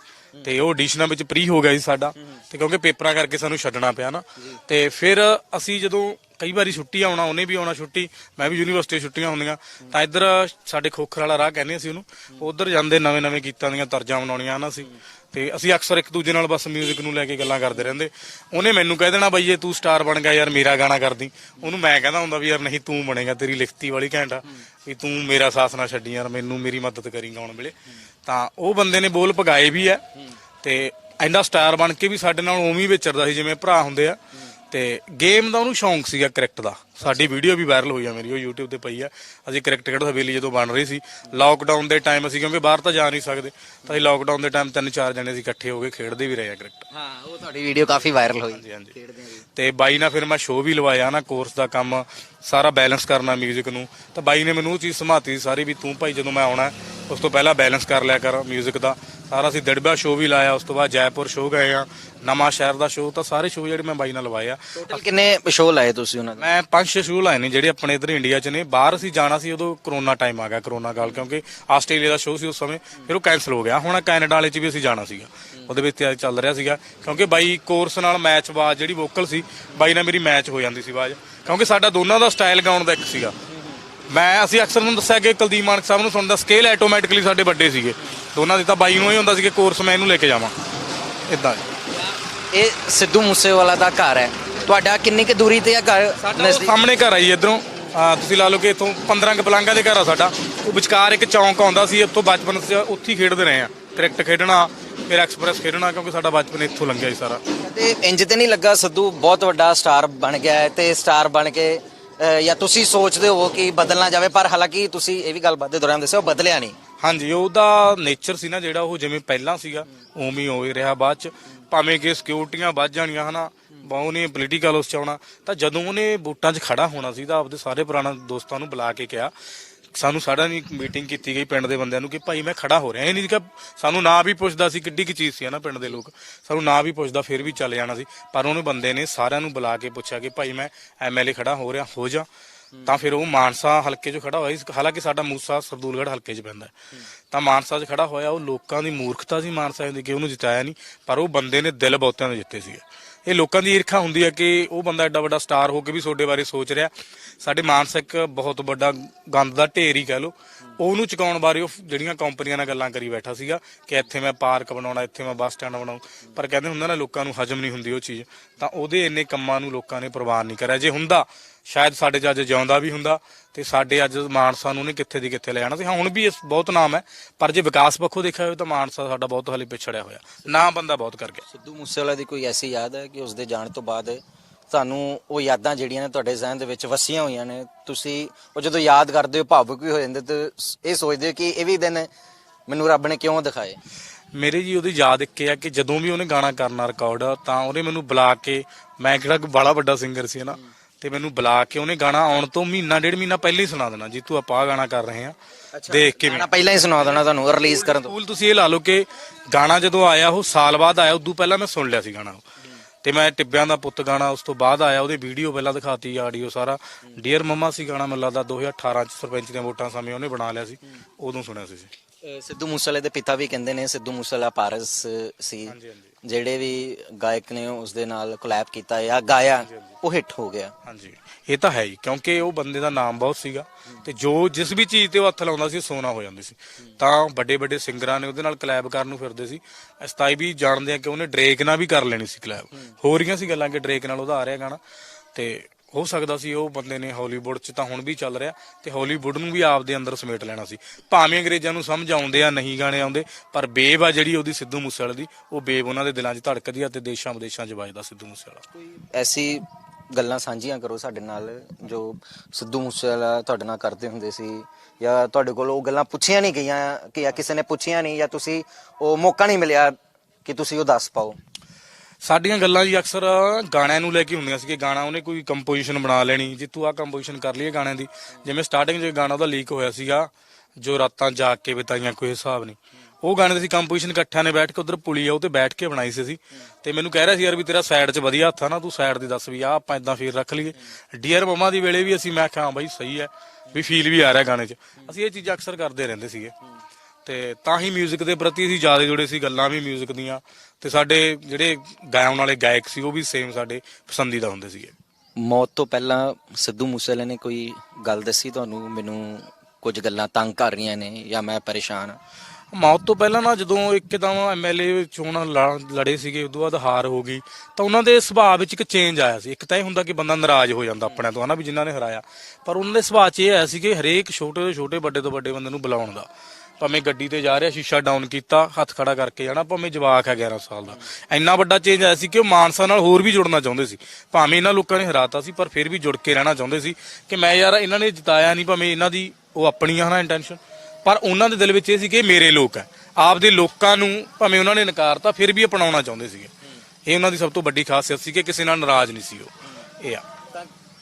ਤੇ ਉਹ ਆਡੀਸ਼ਨਾਂ ਵਿੱਚ ਪ੍ਰੀ ਹੋ ਗਿਆ ਸੀ ਸਾਡਾ। ਤੇ ਕਿਉਂਕਿ ਪੇਪਰਾਂ ਕਰਕੇ ਸਾਨੂੰ ਛੱਡਣਾ ਪਿਆ ਨਾ। ਤੇ ਫਿਰ ਅਸੀਂ ਜਦੋਂ ਕਈ ਵਾਰੀ ਛੁੱਟੀ ਆਉਣਾ ਉਹਨੇ ਵੀ ਆਉਣਾ ਛੁੱਟੀ ਮੈਂ ਵੀ ਯੂਨੀਵਰਸਿਟੀ ਛੁੱਟੀਆਂ ਹੁੰਦੀਆਂ। ਤਾਂ ਇੱਧਰ ਸਾਡੇ ਖੋਖਰ ਵਾਲਾ ਰਾਹ ਕਹਿੰਦੇ ਸੀ ਉਹਨੂੰ ਉਧਰ ਜਾਂਦੇ ਨਵੇਂ ਨਵੇਂ ਗੀਤਾਂ ਦੀਆਂ ਤਰਜਾਂ ਬਣਾਉਣੀਆਂ ਨਾ ਸੀ ਤੇ ਅਸੀਂ ਅਕਸਰ ਇੱਕ ਦੂਜੇ ਨਾਲ ਬਸ 뮤직 ਨੂੰ ਲੈ ਕੇ ਗੱਲਾਂ ਕਰਦੇ ਰਹਿੰਦੇ। ਉਹਨੇ ਮੈਨੂੰ ਕਹਿ ਦੇਣਾ ਬਈ ਜੇ ਤੂੰ ਸਟਾਰ ਬਣ ਗਿਆ ਯਾਰ ਮੇਰਾ ਗਾਣਾ ਕਰਦੀ ਉਹਨੂੰ ਮੈਂ ਕਹਿੰਦਾ ਹੁੰਦਾ ਵੀ ਯਾਰ ਨਹੀਂ ਤੂੰ ਬਣੇਗਾ ਤੇਰੀ ਲਿਖਤੀ ਵਾਲੀ ਘੈਂਟਾ ਵੀ ਤੂੰ ਮੇਰਾ ਸਾਥ ਨਾ ਛੱਡੀ ਯਾਰ ਮੈਨੂੰ ਮੇਰੀ ਮਦਦ ਕਰੀ ਗਾਉਣ ਵੇਲੇ। ਤਾਂ ਉਹ ਬੰਦੇ ਨੇ ਬੋਲ ਪਗਾਏ ਵੀ ਐ ਤੇ ਐਂਦਾ ਸਟਾਰ ਬਣ ਕੇ ਵੀ ਸਾਡੇ ਨਾਲ ਉਵੇਂ ਹੀ ਵਿਚਰਦਾ ਸੀ ਜਿਵੇਂ ਭਰਾ ਹੁੰਦੇ ਆ। ਤੇ ਗੇਮ ਦਾ ਉਹਨੂੰ ਸ਼ੌਂਕ ਸੀਗਾ ਕ੍ਰਿਕਟ ਦਾ। ਸਾਡੀ ਵੀਡੀਓ ਵੀ ਵਾਇਰਲ ਹੋਈ ਆ ਮੇਰੀ ਉਹ YouTube ਤੇ ਪਈ ਆ। ਅਸੀਂ ਕ੍ਰਿਕਟ ਖੇਡ ਹਵੇਲੀ ਜਦੋਂ ਬਣ ਰਹੀ ਸੀ। ਲਾਕਡਾਊਨ ਦੇ ਟਾਈਮ ਅਸੀਂ ਕਿਉਂਕਿ ਬਾਹਰ ਤਾਂ ਜਾ ਨਹੀਂ ਸਕਦੇ ਤਾਂ ਅਸੀਂ ਲਾਕਡਾਊਨ ਦੇ ਟਾਈਮ ਤਿੰਨ ਚਾਰ ਜਣੇ ਅਸੀਂ ਇਕੱਠੇ ਹੋ ਕੇ ਖੇਡਦੇ ਵੀ ਰਹੇ ਆ ਕ੍ਰਿਕਟ। ਹਾਂ ਉਹ ਤੁਹਾਡੀ ਵੀਡੀਓ ਕਾਫੀ ਵਾਇਰਲ ਹੋਈ। ਹਾਂਜੀ ਹਾਂਜੀ। ਤੇ ਬਾਈ ਨਾਲ ਫਿਰ ਮੈਂ ਸ਼ੋਅ ਵੀ ਲਵਾਇਆ ਨਾ ਕੋਰਸ ਦਾ ਕੰਮ ਸਾਰਾ ਬੈਲੈਂਸ ਕਰਨਾ 뮤직 ਨੂੰ। ਤਾਂ ਬਾਈ ਨੇ ਮੈਨੂੰ ਉਹ ਚੀਜ਼ ਸਮਝਾਤੀ ਸਾਰੀ ਵੀ ਤੂੰ ਭਾਈ ਜਦੋਂ ਮੈਂ ਆਉਣਾ ਉਸ ਤੋਂ ਪਹਿਲਾਂ ਬੈਲੈਂਸ ਕਰ ਲਿਆ ਕਰ 뮤직 ਦਾ। ਸਾਰਾ ਅਸੀਂ ਦੜਬਾ ਸ਼ੋਅ ਵੀ ਲਾਇਆ ਉਸ ਤੋਂ ਬਾਅਦ ਜੈਪੁਰ ਸ਼ੋਅ ਗਏ ਆ ਨਵਾਂ ਸ਼ਹਿਰ ਦਾ ਸ਼ੋਅ ਤਾਂ ਸਾਰੇ ਸ਼ੋਅ ਜਿਹੜੇ ਮੈਂ ਬਾਈ ਨਾਲ ਲਵਾਏ ਆ। ਟੋਟਲ ਕਿੰਨੇ ਸ਼ੋਅ ਲਾਏ ਤੁਸੀਂ ਉਹਨਾਂ ਦੇ? ਮੈਂ ਪੰਜ ਛੇ ਸ਼ੋਅ ਲਾਏ ਨੇ ਜਿਹੜੇ ਆਪਣੇ ਇਧਰ ਇੰਡੀਆ 'ਚ ਨੇ। ਬਾਹਰ ਅਸੀਂ ਜਾਣਾ ਸੀ ਉਦੋਂ ਕਰੋਨਾ ਟਾਈਮ ਆ ਗਿਆ ਕਰੋਨਾ ਕਾਲ ਕਿਉਂਕਿ ਆਸਟ੍ਰੇਲੀਆ ਦਾ ਸ਼ੋਅ ਸੀ ਉਸ ਸਮੇਂ ਫਿਰ ਉਹ ਕੈਨਸਲ ਹੋ ਗਿਆ। ਹੁਣ ਕੈਨੇਡਾ ਵਾਲੇ 'ਚ ਵੀ ਅਸੀਂ ਜਾਣਾ ਸੀਗਾ। ਉਹਦੇ ਵਿੱਚ ਤਿਆਰੀ ਚੱਲ ਰਿਹਾ ਸੀਗਾ। ਕਿਉਂਕਿ ਬਾਈ ਕੋਰਸ ਨਾਲ ਮੈਚ ਆਵਾਜ਼ ਜਿਹੜੀ ਵੋਕਲ ਸੀ ਬਾਈ ਨਾਲ ਮੇਰੀ ਮੈਚ ਹੋ ਜਾਂਦੀ ਸੀ ਆਵਾਜ਼ ਕਿਉਂਕਿ ਸਾਡਾ ਦੋਨਾਂ ਦਾ ਸਟਾਈਲ ਗਾਉਣ ਦਾ ਇੱਕ ਸੀਗਾ। ਮੈਂ ਅਸੀਂ ਅਕਸਰ ਨੂੰ ਦੱਸਿਆ ਕਿ ਕੁਲਦੀਪ ਮਾਨਕ ਸਾਹਿਬ ਨੂੰ ਸੁਣਦਾ ਸਕੇਲ ਆਟੋਮੈਟਿਕਲੀ ਸਾਡੇ ਵੱਡੇ ਸੀਗੇ। ਦੋਨਾਂ ਦੀ ਤਾਂ ਬਾਈ ਨੂੰ ਹੀ ਹੁੰਦਾ ਸੀ ਕਿ ਕੋਰਸ ਮੈਂ ਇਹਨੂੰ ਲੈ ਕੇ ਜਾਵਾਂ। ਇਦਾਂ ਇਹ ਸਿੱਧੂ ਮੂਸੇਵਾਲਾ ਦਾ ਘਰ ਹੈ। ਤੁਹਾਡਾ ਕਿੰਨੀ ਕੁ ਦੂਰੀ ਤੇ ਆ ਘਰ ਨਜ਼ਦੀਕ? ਸਾਹਮਣੇ ਘਰ ਆਈ ਇਧਰੋਂ। ਤੁਸੀਂ ਲਾ ਲਓ ਕਿ ਇਥੋਂ 15 ਕੁ ਪਲਾਂਗਾ ਦੇ ਘਰ ਆ ਸਾਡਾ। ਉਹ ਵਿਚਕਾਰ ਇੱਕ ਚੌਂਕ ਆਉਂਦਾ ਸੀ ਇੱਥੋਂ ਬਚਪਨ 'ਚ ਉੱਥੇ ਹੀ ਖੇਡਦੇ ਰਹੇ ਆ। ਕ੍ਰਿਕਟ ਖੇਡਣਾ ਫਿਰ ਐਕਸਪ੍ਰੈਸ ਖੇਡਣਾ ਕਿਉਂਕਿ ਸਾਡਾ ਬਚਪਨ ਇੱਥੋਂ ਲੰਘਿਆ ਸੀ ਸਾਰਾ। ਤੇ ਇੰਜ ਤੇ ਨਹੀਂ ਲੱਗਾ ਸਿੱਧੂ ਬਹੁਤ ਵੱਡਾ ਸਟਾਰ ਬਣ ਗਿਆ ਹੈ ਤੇ ਸਟਾਰ ਬਣ ਕੇ ਜਾਂ ਤੁਸੀਂ ਸੋਚਦੇ ਹੋ ਕਿ ਬਦਲਣਾ ਜਾਵੇ, ਪਰ ਹਾਲਾਂਕਿ ਤੁਸੀਂ ਇਹ ਵੀ ਗੱਲ ਬਾਤ ਦੇ ਦੌਰਾਨ ਦੱਸਿਆ, ਉਹ ਬਦਲਿਆ ਨਹੀਂ। ਹਾਂਜੀ, ਉਹਦਾ ਨੇਚਰ ਸੀ ਨਾ ਜਿਹੜਾ ਉਹ ਜਿਵੇਂ ਪਹਿਲਾਂ ਸੀਗਾ, ਉਵੇਂ ਹੀ ਹੋਈ ਰਿਹਾ ਬਾਅਦ ਚ। ਭਾਵੇਂ ਕਿ ਸਿਕਿਉਰਟੀਆਂ ਵੱਧ ਜਾਣੀਆਂ, ਹਨਾ ਉਹਨੇ ਪੋਲੀਟੀਕਲ ਉਸ ਚ ਆਉਣਾ। ਤਾਂ ਜਦੋਂ ਉਹਨੇ ਵੋਟਾਂ 'ਚ ਖੜਾ ਹੋਣਾ ਸੀ, ਤਾਂ ਆਪਦੇ ਸਾਰੇ ਪੁਰਾਣੇ ਦੋਸਤਾਂ ਨੂੰ ਬੁਲਾ ਕੇ ਕਿਹਾ ਸਾਨੂੰ ਸਾਡਾ ਨਹੀਂ ਮੀਟਿੰਗ ਕੀਤੀ ਗਈ ਪਿੰਡ ਦੇ ਬੰਦਿਆਂ ਨੂੰ ਕਿ ਭਾਈ ਮੈਂ ਖੜਾ ਹੋ ਰਿਹਾ। ਇਹ ਨਹੀਂ ਕਿ ਸਾਨੂੰ ਨਾ ਵੀ ਪੁੱਛਦਾ ਸੀ ਕਿੱਡੀ ਕੀ ਚੀਜ਼ ਸੀ ਨਾ ਪਿੰਡ ਦੇ ਲੋਕ। ਸਾਨੂੰ ਨਾ ਵੀ ਪੁੱਛਦਾ, ਫਿਰ ਵੀ ਚੱਲ ਜਾਣਾ ਸੀ। ਪਰ ਉਹਨੇ ਬੰਦੇ ਨੇ ਸਾਰਿਆਂ ਨੂੰ ਬੁਲਾ ਕੇ ਪੁੱਛਿਆ ਕਿ ਭਾਈ ਮੈਂ ਐਮਐਲਏ ਖੜਾ ਹੋ ਰਿਹਾ, ਹੋ ਜਾ। ਤਾਂ ਫਿਰ ਉਹ ਮਾਨਸਾ ਹਲਕੇ 'ਚ ਖੜਾ ਹੋਇਆ ਸੀ। ਹਾਲਾਂਕਿ ਸਾਡਾ ਮੂਸਾ ਸਰਦੂਲਗੜ੍ਹ ਹਲਕੇ 'ਚ ਪੈਂਦਾ ਹੈ। ਤਾਂ ਮਾਨਸਾ 'ਚ ਖੜਾ ਹੋਇਆ, ਉਹ ਲੋਕਾਂ ਦੀ ਮੂਰਖਤਾ ਸੀ ਮਾਨਸਾ ਦੀ ਕਿ ਉਹਨੂੰ ਜਿਤਾਇਆ ਨਹੀਂ। ਪਰ ਉਹ ਬੰਦੇ ਨੇ ਦਿਲ ਬਹੁਤਿਆਂ ਦੇ ਜਿੱਤੇ ਸੀਗੇ। ਇਹ ਲੋਕਾਂ ਦੀ ਈਰਖਾ ਹੁੰਦੀ ਹੈ ਕਿ ਉਹ ਬੰਦਾ ਐਡਾ ਵੱਡਾ ਸਟਾਰ ਹੋ ਕੇ ਵੀ ਤੁਹਾਡੇ ਬਾਰੇ ਸੋਚ ਰਿਹਾ। ਸਾਡੇ ਮਾਨਸਾ ਇੱਕ ਬਹੁਤ ਵੱਡਾ ਗੰਦ ਦਾ ਢੇਰ ਹੀ ਕਹਿ ਲਓ। ਉਹਨੂੰ ਚੁਕਾਉਣ ਬਾਰੇ ਉਹ ਜਿਹੜੀਆਂ ਕੰਪਨੀਆਂ ਨਾਲ ਗੱਲਾਂ ਕਰੀ ਬੈਠਾ ਸੀਗਾ ਕਿ ਇੱਥੇ ਮੈਂ ਪਾਰਕ ਬਣਾਉਣਾ, ਇੱਥੇ ਮੈਂ ਬੱਸ ਸਟੈਂਡ ਬਣਾਉਂ ਪਰ ਕਹਿੰਦੇ ਹੁੰਦਾ ਨਾ ਲੋਕਾਂ ਨੂੰ ਹਜਮ ਨਹੀਂ ਹੁੰਦੀ ਉਹ ਚੀਜ਼। ਤਾਂ ਉਹਦੇ ਇੰਨੇ ਕੰਮਾਂ ਨੂੰ ਲੋਕਾਂ ਨੇ ਪ੍ਰਵਾਨ ਨਹੀਂ ਕਰਿਆ। ਜੇ ਹੁੰਦਾ ਸ਼ਾਇਦ ਸਾਡੇ 'ਚ ਅੱਜ ਜਿਉਂਦਾ ਵੀ ਹੁੰਦਾ ਤੇ ਸਾਡੇ ਅੱਜ ਮਾਨਸਾ ਨੂੰ ਨੇ ਕਿੱਥੇ ਦੀ ਕਿੱਥੇ ਲੈ ਜਾਣਾ। ਸੀ ਹਾਂ ਹੁਣ ਵੀ ਇਸ ਬਹੁਤ ਨਾਮ ਹੈ ਪਰ ਜੇ ਵਿਕਾਸ ਪੱਖੋਂ ਦੇਖਿਆ ਹੋਵੇ ਤਾਂ ਮਾਨਸਾ ਸਾਡਾ ਬਹੁਤ ਹਾਲੇ ਪਿਛੜਿਆ ਹੋਇਆ। ਨਾ ਬੰਦਾ ਬਹੁਤ ਕਰ ਗਿਆ। ਸਿੱਧੂ ਮੂਸੇਵਾਲਾ ਦੀ ਕੋਈ ਐਸੀ ਯਾਦ ਹੈ ਕਿ ਉਸ ਦੇ ਜਾਣ ਤੋਂ ਬਾਅਦ ਤੁਹਾਨੂੰ ਉਹ ਯਾਦਾਂ ਜਿਹੜੀਆਂ ਨੇ ਤੁਹਾਡੇ ਜ਼ਿਹਨ ਦੇ ਵਿੱਚ ਵਸੀਆਂ ਹੋਈਆਂ ਨੇ ਤੁਸੀਂ ਉਹ ਜਦੋਂ ਯਾਦ ਕਰਦੇ ਹੋ ਭਾਵੁਕ ਵੀ ਹੋ ਜਾਂਦੇ ਤੇ ਇਹ ਸੋਚਦੇ ਹੋ ਕਿ ਇਹ ਵੀ ਦਿਨ ਮੈਨੂੰ ਰੱਬ ਨੇ ਕਿਉਂ ਦਿਖਾਏ? ਮੇਰੇ ਜੀ ਉਹਦੀ ਯਾਦ ਇੱਕ ਆ ਕਿ ਜਦੋਂ ਵੀ ਉਹਨੇ ਗਾਣਾ ਕਰਨਾ ਰਿਕਾਰਡ ਤਾਂ ਉਹਨੇ ਮੈਨੂੰ ਬੁਲਾ ਕੇ ਮੈਂ ਕਿਹੜਾ ਬੜਾ ਵੱਡਾ ਸਿੰਗਰ ਸੀ ਨਾ? ਤੇ ਮੈਨੂੰ ਬੁਲਾ ਕੇ ਉਹਨੇ ਗਾਣਾ ਆਉਣ ਤੋਂ ਮਹੀਨਾ ਡੇਢ ਮਹੀਨਾ ਪਹਿਲਾਂ ਹੀ ਸੁਣਾ ਦੇਣਾ। ਜੀ ਤੂੰ ਆਪਾਂ ਆਹ ਗਾਣਾ ਕਰ ਰਹੇ ਆ ਦੇਖ ਕੇ ਗਾਣਾ ਪਹਿਲਾਂ ਹੀ ਸੁਣਾ ਦੇਣਾ ਤੁਹਾਨੂੰ ਰਿਲੀਜ਼ ਕਰਨ ਤੋਂ। ਤੁਸੀਂ ਇਹ ਲਾ ਲਓ ਕਿ ਗਾਣਾ ਜਦੋਂ ਆਇਆ ਉਹ ਸਾਲ ਬਾਅਦ ਆਇਆ ਉਦੋਂ ਪਹਿਲਾਂ ਮੈਂ ਸੁਣ ਲਿਆ ਸੀ ਗਾਣਾ ਉਹ। ਤੇ ਮੈਂ ਟਿੱਬਿਆਂ ਦਾ ਪੁੱਤ ਗਾਣਾ ਉਸ ਤੋਂ ਬਾਅਦ ਆਇਆ ਉਹਦੇ ਵੀਡੀਓ ਪਹਿਲਾਂ ਦਿਖਾਤੀ ਆਡੀਓ ਸਾਰਾ। ਡੀਅਰ ਮੰਮਾ ਸੀ ਗਾਣਾ ਮੈਨੂੰ ਲੱਗਦਾ 2018 ਚ ਸਰਪੰਚ ਦੀਆਂ ਵੋਟਾਂ ਸਮੇਂ ਉਹਨੇ ਬਣਾ ਲਿਆ ਸੀ ਉਦੋਂ ਸੁਣਿਆ ਸੀ ਜੀ ਸਿੱਧੂ ਮੂਸੇਵਾਲੇ ਦੇ ਪਿਤਾ ਵੀ ਕਹਿੰਦੇ ਨੇ ਸਿੱਧੂ ਮੂਸੇਵਾਲਾ ਪਾਰਸ ਸੀ। ਹਾਂਜੀ ਹਾਂਜੀ। ਜਿਹੜੇ ਵੀ ਗਾਇਕ ਨੇ ਉਸ ਦੇ ਨਾਲ ਕੋਲੈਬ ਕੀਤਾ ਜਾਂ ਗਾਇਆ ਉਹ ਹਿੱਟ ਹੋ ਗਿਆ। ਹਾਂਜੀ। ਇਹ ਤਾਂ ਹੈ ਹੀ ਕਿਉਂਕਿ ਉਹ ਬੰਦੇ ਦਾ ਨਾਮ ਬਹੁਤ ਸੀਗਾ ਤੇ ਜੋ ਜਿਸ ਵੀ ਚੀਜ਼ ਤੇ ਉਹ ਹੱਥ ਲਾਉਂਦਾ ਸੀ ਸੋਨਾ ਹੋ ਜਾਂਦੀ ਸੀ। ਤਾਂ ਵੱਡੇ ਵੱਡੇ ਸਿੰਗਰਾਂ ਨੇ ਉਹਦੇ ਨਾਲ ਕਲੈਬ ਕਰਨ ਨੂੰ ਫਿਰਦੇ ਸੀ। ਅਸਤਾਈ ਵੀ ਜਾਣਦੇ ਆ ਕਿ ਉਹਨੇ ਡਰੇਕ ਨਾਲ ਵੀ ਕਰ ਲੈਣੀ ਸੀ ਕਲੈਬ ਹੋ। ਰਹੀਆਂ ਸੀ ਗੱਲਾਂ ਕਿ ਡਰੇਕ ਨਾਲ ਉਹਦਾ ਆ ਰਿਹਾ ਗਾਣਾ ਤੇ ਹੋ ਸਕਦਾ ਸੀ ਉਹ ਬੰਦੇ ਨੇ ਹਾਲੀਵੁੱਡ 'ਚ ਤਾਂ ਹੁਣ ਵੀ ਚੱਲ ਰਿਹਾ ਤੇ ਹਾਲੀਵੁੱਡ ਨੂੰ ਵੀ ਆਪਦੇ ਅੰਦਰ ਸਮੇਟ ਲੈਣਾ ਸੀ। ਭਾਵੇਂ ਅੰਗਰੇਜ਼ਾਂ ਨੂੰ ਸਮਝ ਆਉਂਦੇ ਆ, ਨਹੀਂ ਗਾਣੇ ਆਉਂਦੇ, ਪਰ ਬੇਬ ਆ ਜਿਹੜੀ ਉਹਦੀ ਸਿੱਧੂ ਮੂਸੇਵਾਲੇ ਦੀ, ਉਹ ਬੇਬ ਉਹਨਾਂ ਦੇ ਦਿਲਾਂ 'ਚ ਧੜਕਦੀ ਆ ਤੇ ਦੇਸ਼ਾਂ ਵਿਦੇਸ਼ਾਂ 'ਚ ਵੱਜਦਾ ਸਿੱਧੂ ਮੂਸੇਵਾਲਾ। ਐਸੀ ਗੱਲਾਂ ਸਾਂਝੀਆਂ ਕਰੋ ਸਾਡੇ ਨਾਲ ਜੋ ਸਿੱਧੂ ਮੂਸੇਵਾਲਾ ਤੁਹਾਡੇ ਨਾਲ ਕਰਦੇ ਹੁੰਦੇ ਸੀ ਜਾਂ ਤੁਹਾਡੇ ਕੋਲ ਉਹ ਗੱਲਾਂ ਪੁੱਛੀਆਂ ਨਹੀਂ ਗਈਆਂ ਕਿ ਜਾਂ ਕਿਸੇ ਨੇ ਪੁੱਛੀਆਂ ਨਹੀਂ ਜਾਂ ਤੁਸੀਂ ਉਹ ਮੌਕਾ ਨਹੀਂ ਮਿਲਿਆ ਕਿ ਤੁਸੀਂ ਉਹ ਦੱਸ ਪਾਓ। ਸਾਡੀਆਂ ਗੱਲਾਂ ਜੀ ਅਕਸਰ ਗਾਣਿਆਂ ਨੂੰ ਲੈ ਕੇ ਹੁੰਦੀਆਂ ਸੀ ਕਿ ਗਾਣਾ ਉਹਨੇ ਕੋਈ ਕੰਪੋਜੀਸ਼ਨ ਬਣਾ ਲੈਣੀ, ਜੇ ਤੂੰ ਆ ਕੰਪੋਜੀਸ਼ਨ ਕਰ ਲਈਏ ਗਾਣਿਆਂ ਦੀ। ਜਿਵੇਂ ਸਟਾਰਟਿੰਗ 'ਚ ਗਾਣਾ ਉਹਦਾ ਲੀਕ ਹੋਇਆ ਸੀਗਾ, ਜੋ ਰਾਤਾਂ ਜਾਗ ਕੇ ਬਿਤਾਈਆਂ, ਕੋਈ ਹਿਸਾਬ ਨਹੀਂ। ਉਹ ਗਾਣੇ ਦੀ ਸੀ ਕੰਪੋਜੀਸ਼ਨ ਇਕੱਠਿਆਂ ਨੇ ਬੈਠ ਕੇ ਉਧਰ ਪੁਲੀ ਆ, ਉਹ ਤੇ ਬੈਠ ਕੇ ਬਣਾਈ ਸੀ ਅਸੀਂ। ਤੇ ਮੈਨੂੰ ਕਹਿ ਰਿਹਾ ਸੀ ਯਾਰ ਵੀ ਤੇਰਾ ਸਾਈਡ 'ਚ ਵਧੀਆ ਹੱਥ ਆ ਨਾ, ਤੂੰ ਸਾਈਡ ਦੀ ਦੱਸ ਵੀ ਆ ਆਪਾਂ ਇਦਾਂ ਫੇਰ ਰੱਖ ਲਈਏ। ਡੀਅਰ ਮਮਾ ਦੀ ਵੇਲੇ ਵੀ ਅਸੀਂ ਮੈਂ ਕਿਹਾ, ਹਾਂ ਬਾਈ ਸਹੀ ਹੈ, ਵੀ ਫੀਲ ਵੀ ਆ ਰਿਹਾ ਗਾਣੇ 'ਚ। ਅਸੀਂ ਇਹ ਚੀਜ਼ਾਂ ਅਕਸਰ ਕਰਦੇ ਰਹਿੰਦੇ ਸੀਗੇ। ਤੇ ਤਾਂ ਹੀ 뮤직 ਦੇ ਪ੍ਰਤੀ ਅਸੀਂ ਜ਼ਿਆਦਾ ਜੁੜੇ ਸੀ ਗੱਲਾਂ ਵੀ 뮤직 ਦੀਆਂ ਤੇ ਸਾਡੇ ਜਿਹੜੇ ਗਾਉਣ ਵਾਲੇ ਗਾਇਕ ਸੀ ਉਹ ਵੀ ਸੇਮ ਸਾਡੇ ਪਸੰਦੀਦਾ ਹੁੰਦੇ ਸੀਗੇ ਮੌਤ ਤੋਂ ਪਹਿਲਾਂ ਸਿੱਧੂ ਮੂਸੇਵਾਲੇ ਨੇ ਕੋਈ ਗੱਲ ਦੱਸੀ ਤੁਹਾਨੂੰ ਮੈਨੂੰ ਕੁਝ ਗੱਲਾਂ ਤੰਗ ਕਰ ਰਹੀਆਂ ਨੇ ਜਾਂ ਮੈਂ ਪਰੇਸ਼ਾਨ ਹਾਂ ਮੌਤ ਤੋਂ ਪਹਿਲਾਂ ਨਾ ਜਦੋਂ ਇੱਕਦਮ ਐਮਐਲਏ ਚੋਣਾਂ ਲੜ- ਲੜੇ ਸੀਗੇ ਉਦੋਂ ਬਾਅਦ ਹਾਰ ਹੋ ਗਈ ਤਾਂ ਉਹਨਾਂ ਦੇ ਸੁਭਾਅ ਵਿੱਚ ਇੱਕ ਚੇਂਜ ਆਇਆ ਸੀ ਇੱਕ ਤਾਂ ਇਹ ਹੁੰਦਾ ਕਿ ਬੰਦਾ ਨਾਰਾਜ਼ ਹੋ ਜਾਂਦਾ ਆਪਣੇ ਤੋਂ ਹਨਾ ਵੀ ਜਿਨ੍ਹਾਂ ਨੇ ਹਰਾਇਆ ਪਰ ਉਹਨਾਂ ਦੇ ਸੁਭਾਅ 'ਚ ਇਹ ਆਇਆ ਸੀ ਕਿ ਹਰੇਕ ਛੋਟੇ ਤੋਂ ਛੋਟੇ ਵੱਡੇ ਤੋਂ ਵੱਡੇ ਬੰਦੇ ਨੂੰ ਬੁਲਾਉਣ ਦਾ ਭਾਵੇਂ ਗੱਡੀ ਤੇ ਜਾ ਰਿਹਾ, ਸ਼ੀਸ਼ਾ ਡਾਊਨ ਕੀਤਾ, ਹੱਥ ਖੜਾ ਕਰਕੇ ਜਾਣਾ, ਭਾਵੇਂ ਜਵਾਕ ਹੈ 11 ਸਾਲ ਦਾ। ਇੰਨਾ ਵੱਡਾ ਚੇਂਜ ਆਇਆ ਸੀ ਕਿ ਉਹ ਮਾਨਸਾ ਨਾਲ ਹੋਰ ਵੀ ਜੁੜਨਾ ਚਾਹੁੰਦੇ ਸੀ। ਭਾਵੇਂ ਇਹਨਾਂ ਲੋਕਾਂ ਨੇ ਹਰਾਤਾ ਸੀ, ਪਰ ਫਿਰ ਵੀ ਜੁੜ ਕੇ ਰਹਿਣਾ ਚਾਹੁੰਦੇ ਸੀ ਕਿ ਮੈਂ ਯਾਰ ਇਹਨਾਂ ਨੇ ਜਿਤਾਇਆ ਨਹੀਂ, ਭਾਵੇਂ ਇਹਨਾਂ ਦੀ ਉਹ ਆਪਣੀ ਆ ਨਾ ਇੰਟੈਂਸ਼ਨ ਪਰ ਉਹਨਾਂ ਦੇ ਦਿਲ ਵਿੱਚ ਇਹ ਸੀ ਕਿ ਇਹ ਮੇਰੇ ਲੋਕ ਹੈ। ਆਪਦੇ ਲੋਕਾਂ ਨੂੰ ਭਾਵੇਂ ਉਹਨਾਂ ਨੇ ਨਕਾਰਤਾ, ਫਿਰ ਵੀ ਅਪਣਾਉਣਾ ਚਾਹੁੰਦੇ ਸੀਗੇ। ਇਹ ਉਹਨਾਂ ਦੀ ਸਭ ਤੋਂ ਵੱਡੀ ਖਾਸੀਅਤ ਸੀ ਕਿ ਕਿਸੇ ਨਾਲ ਨਾਰਾਜ਼ ਨਹੀਂ ਸੀ ਉਹ। ਇਹ ਆ।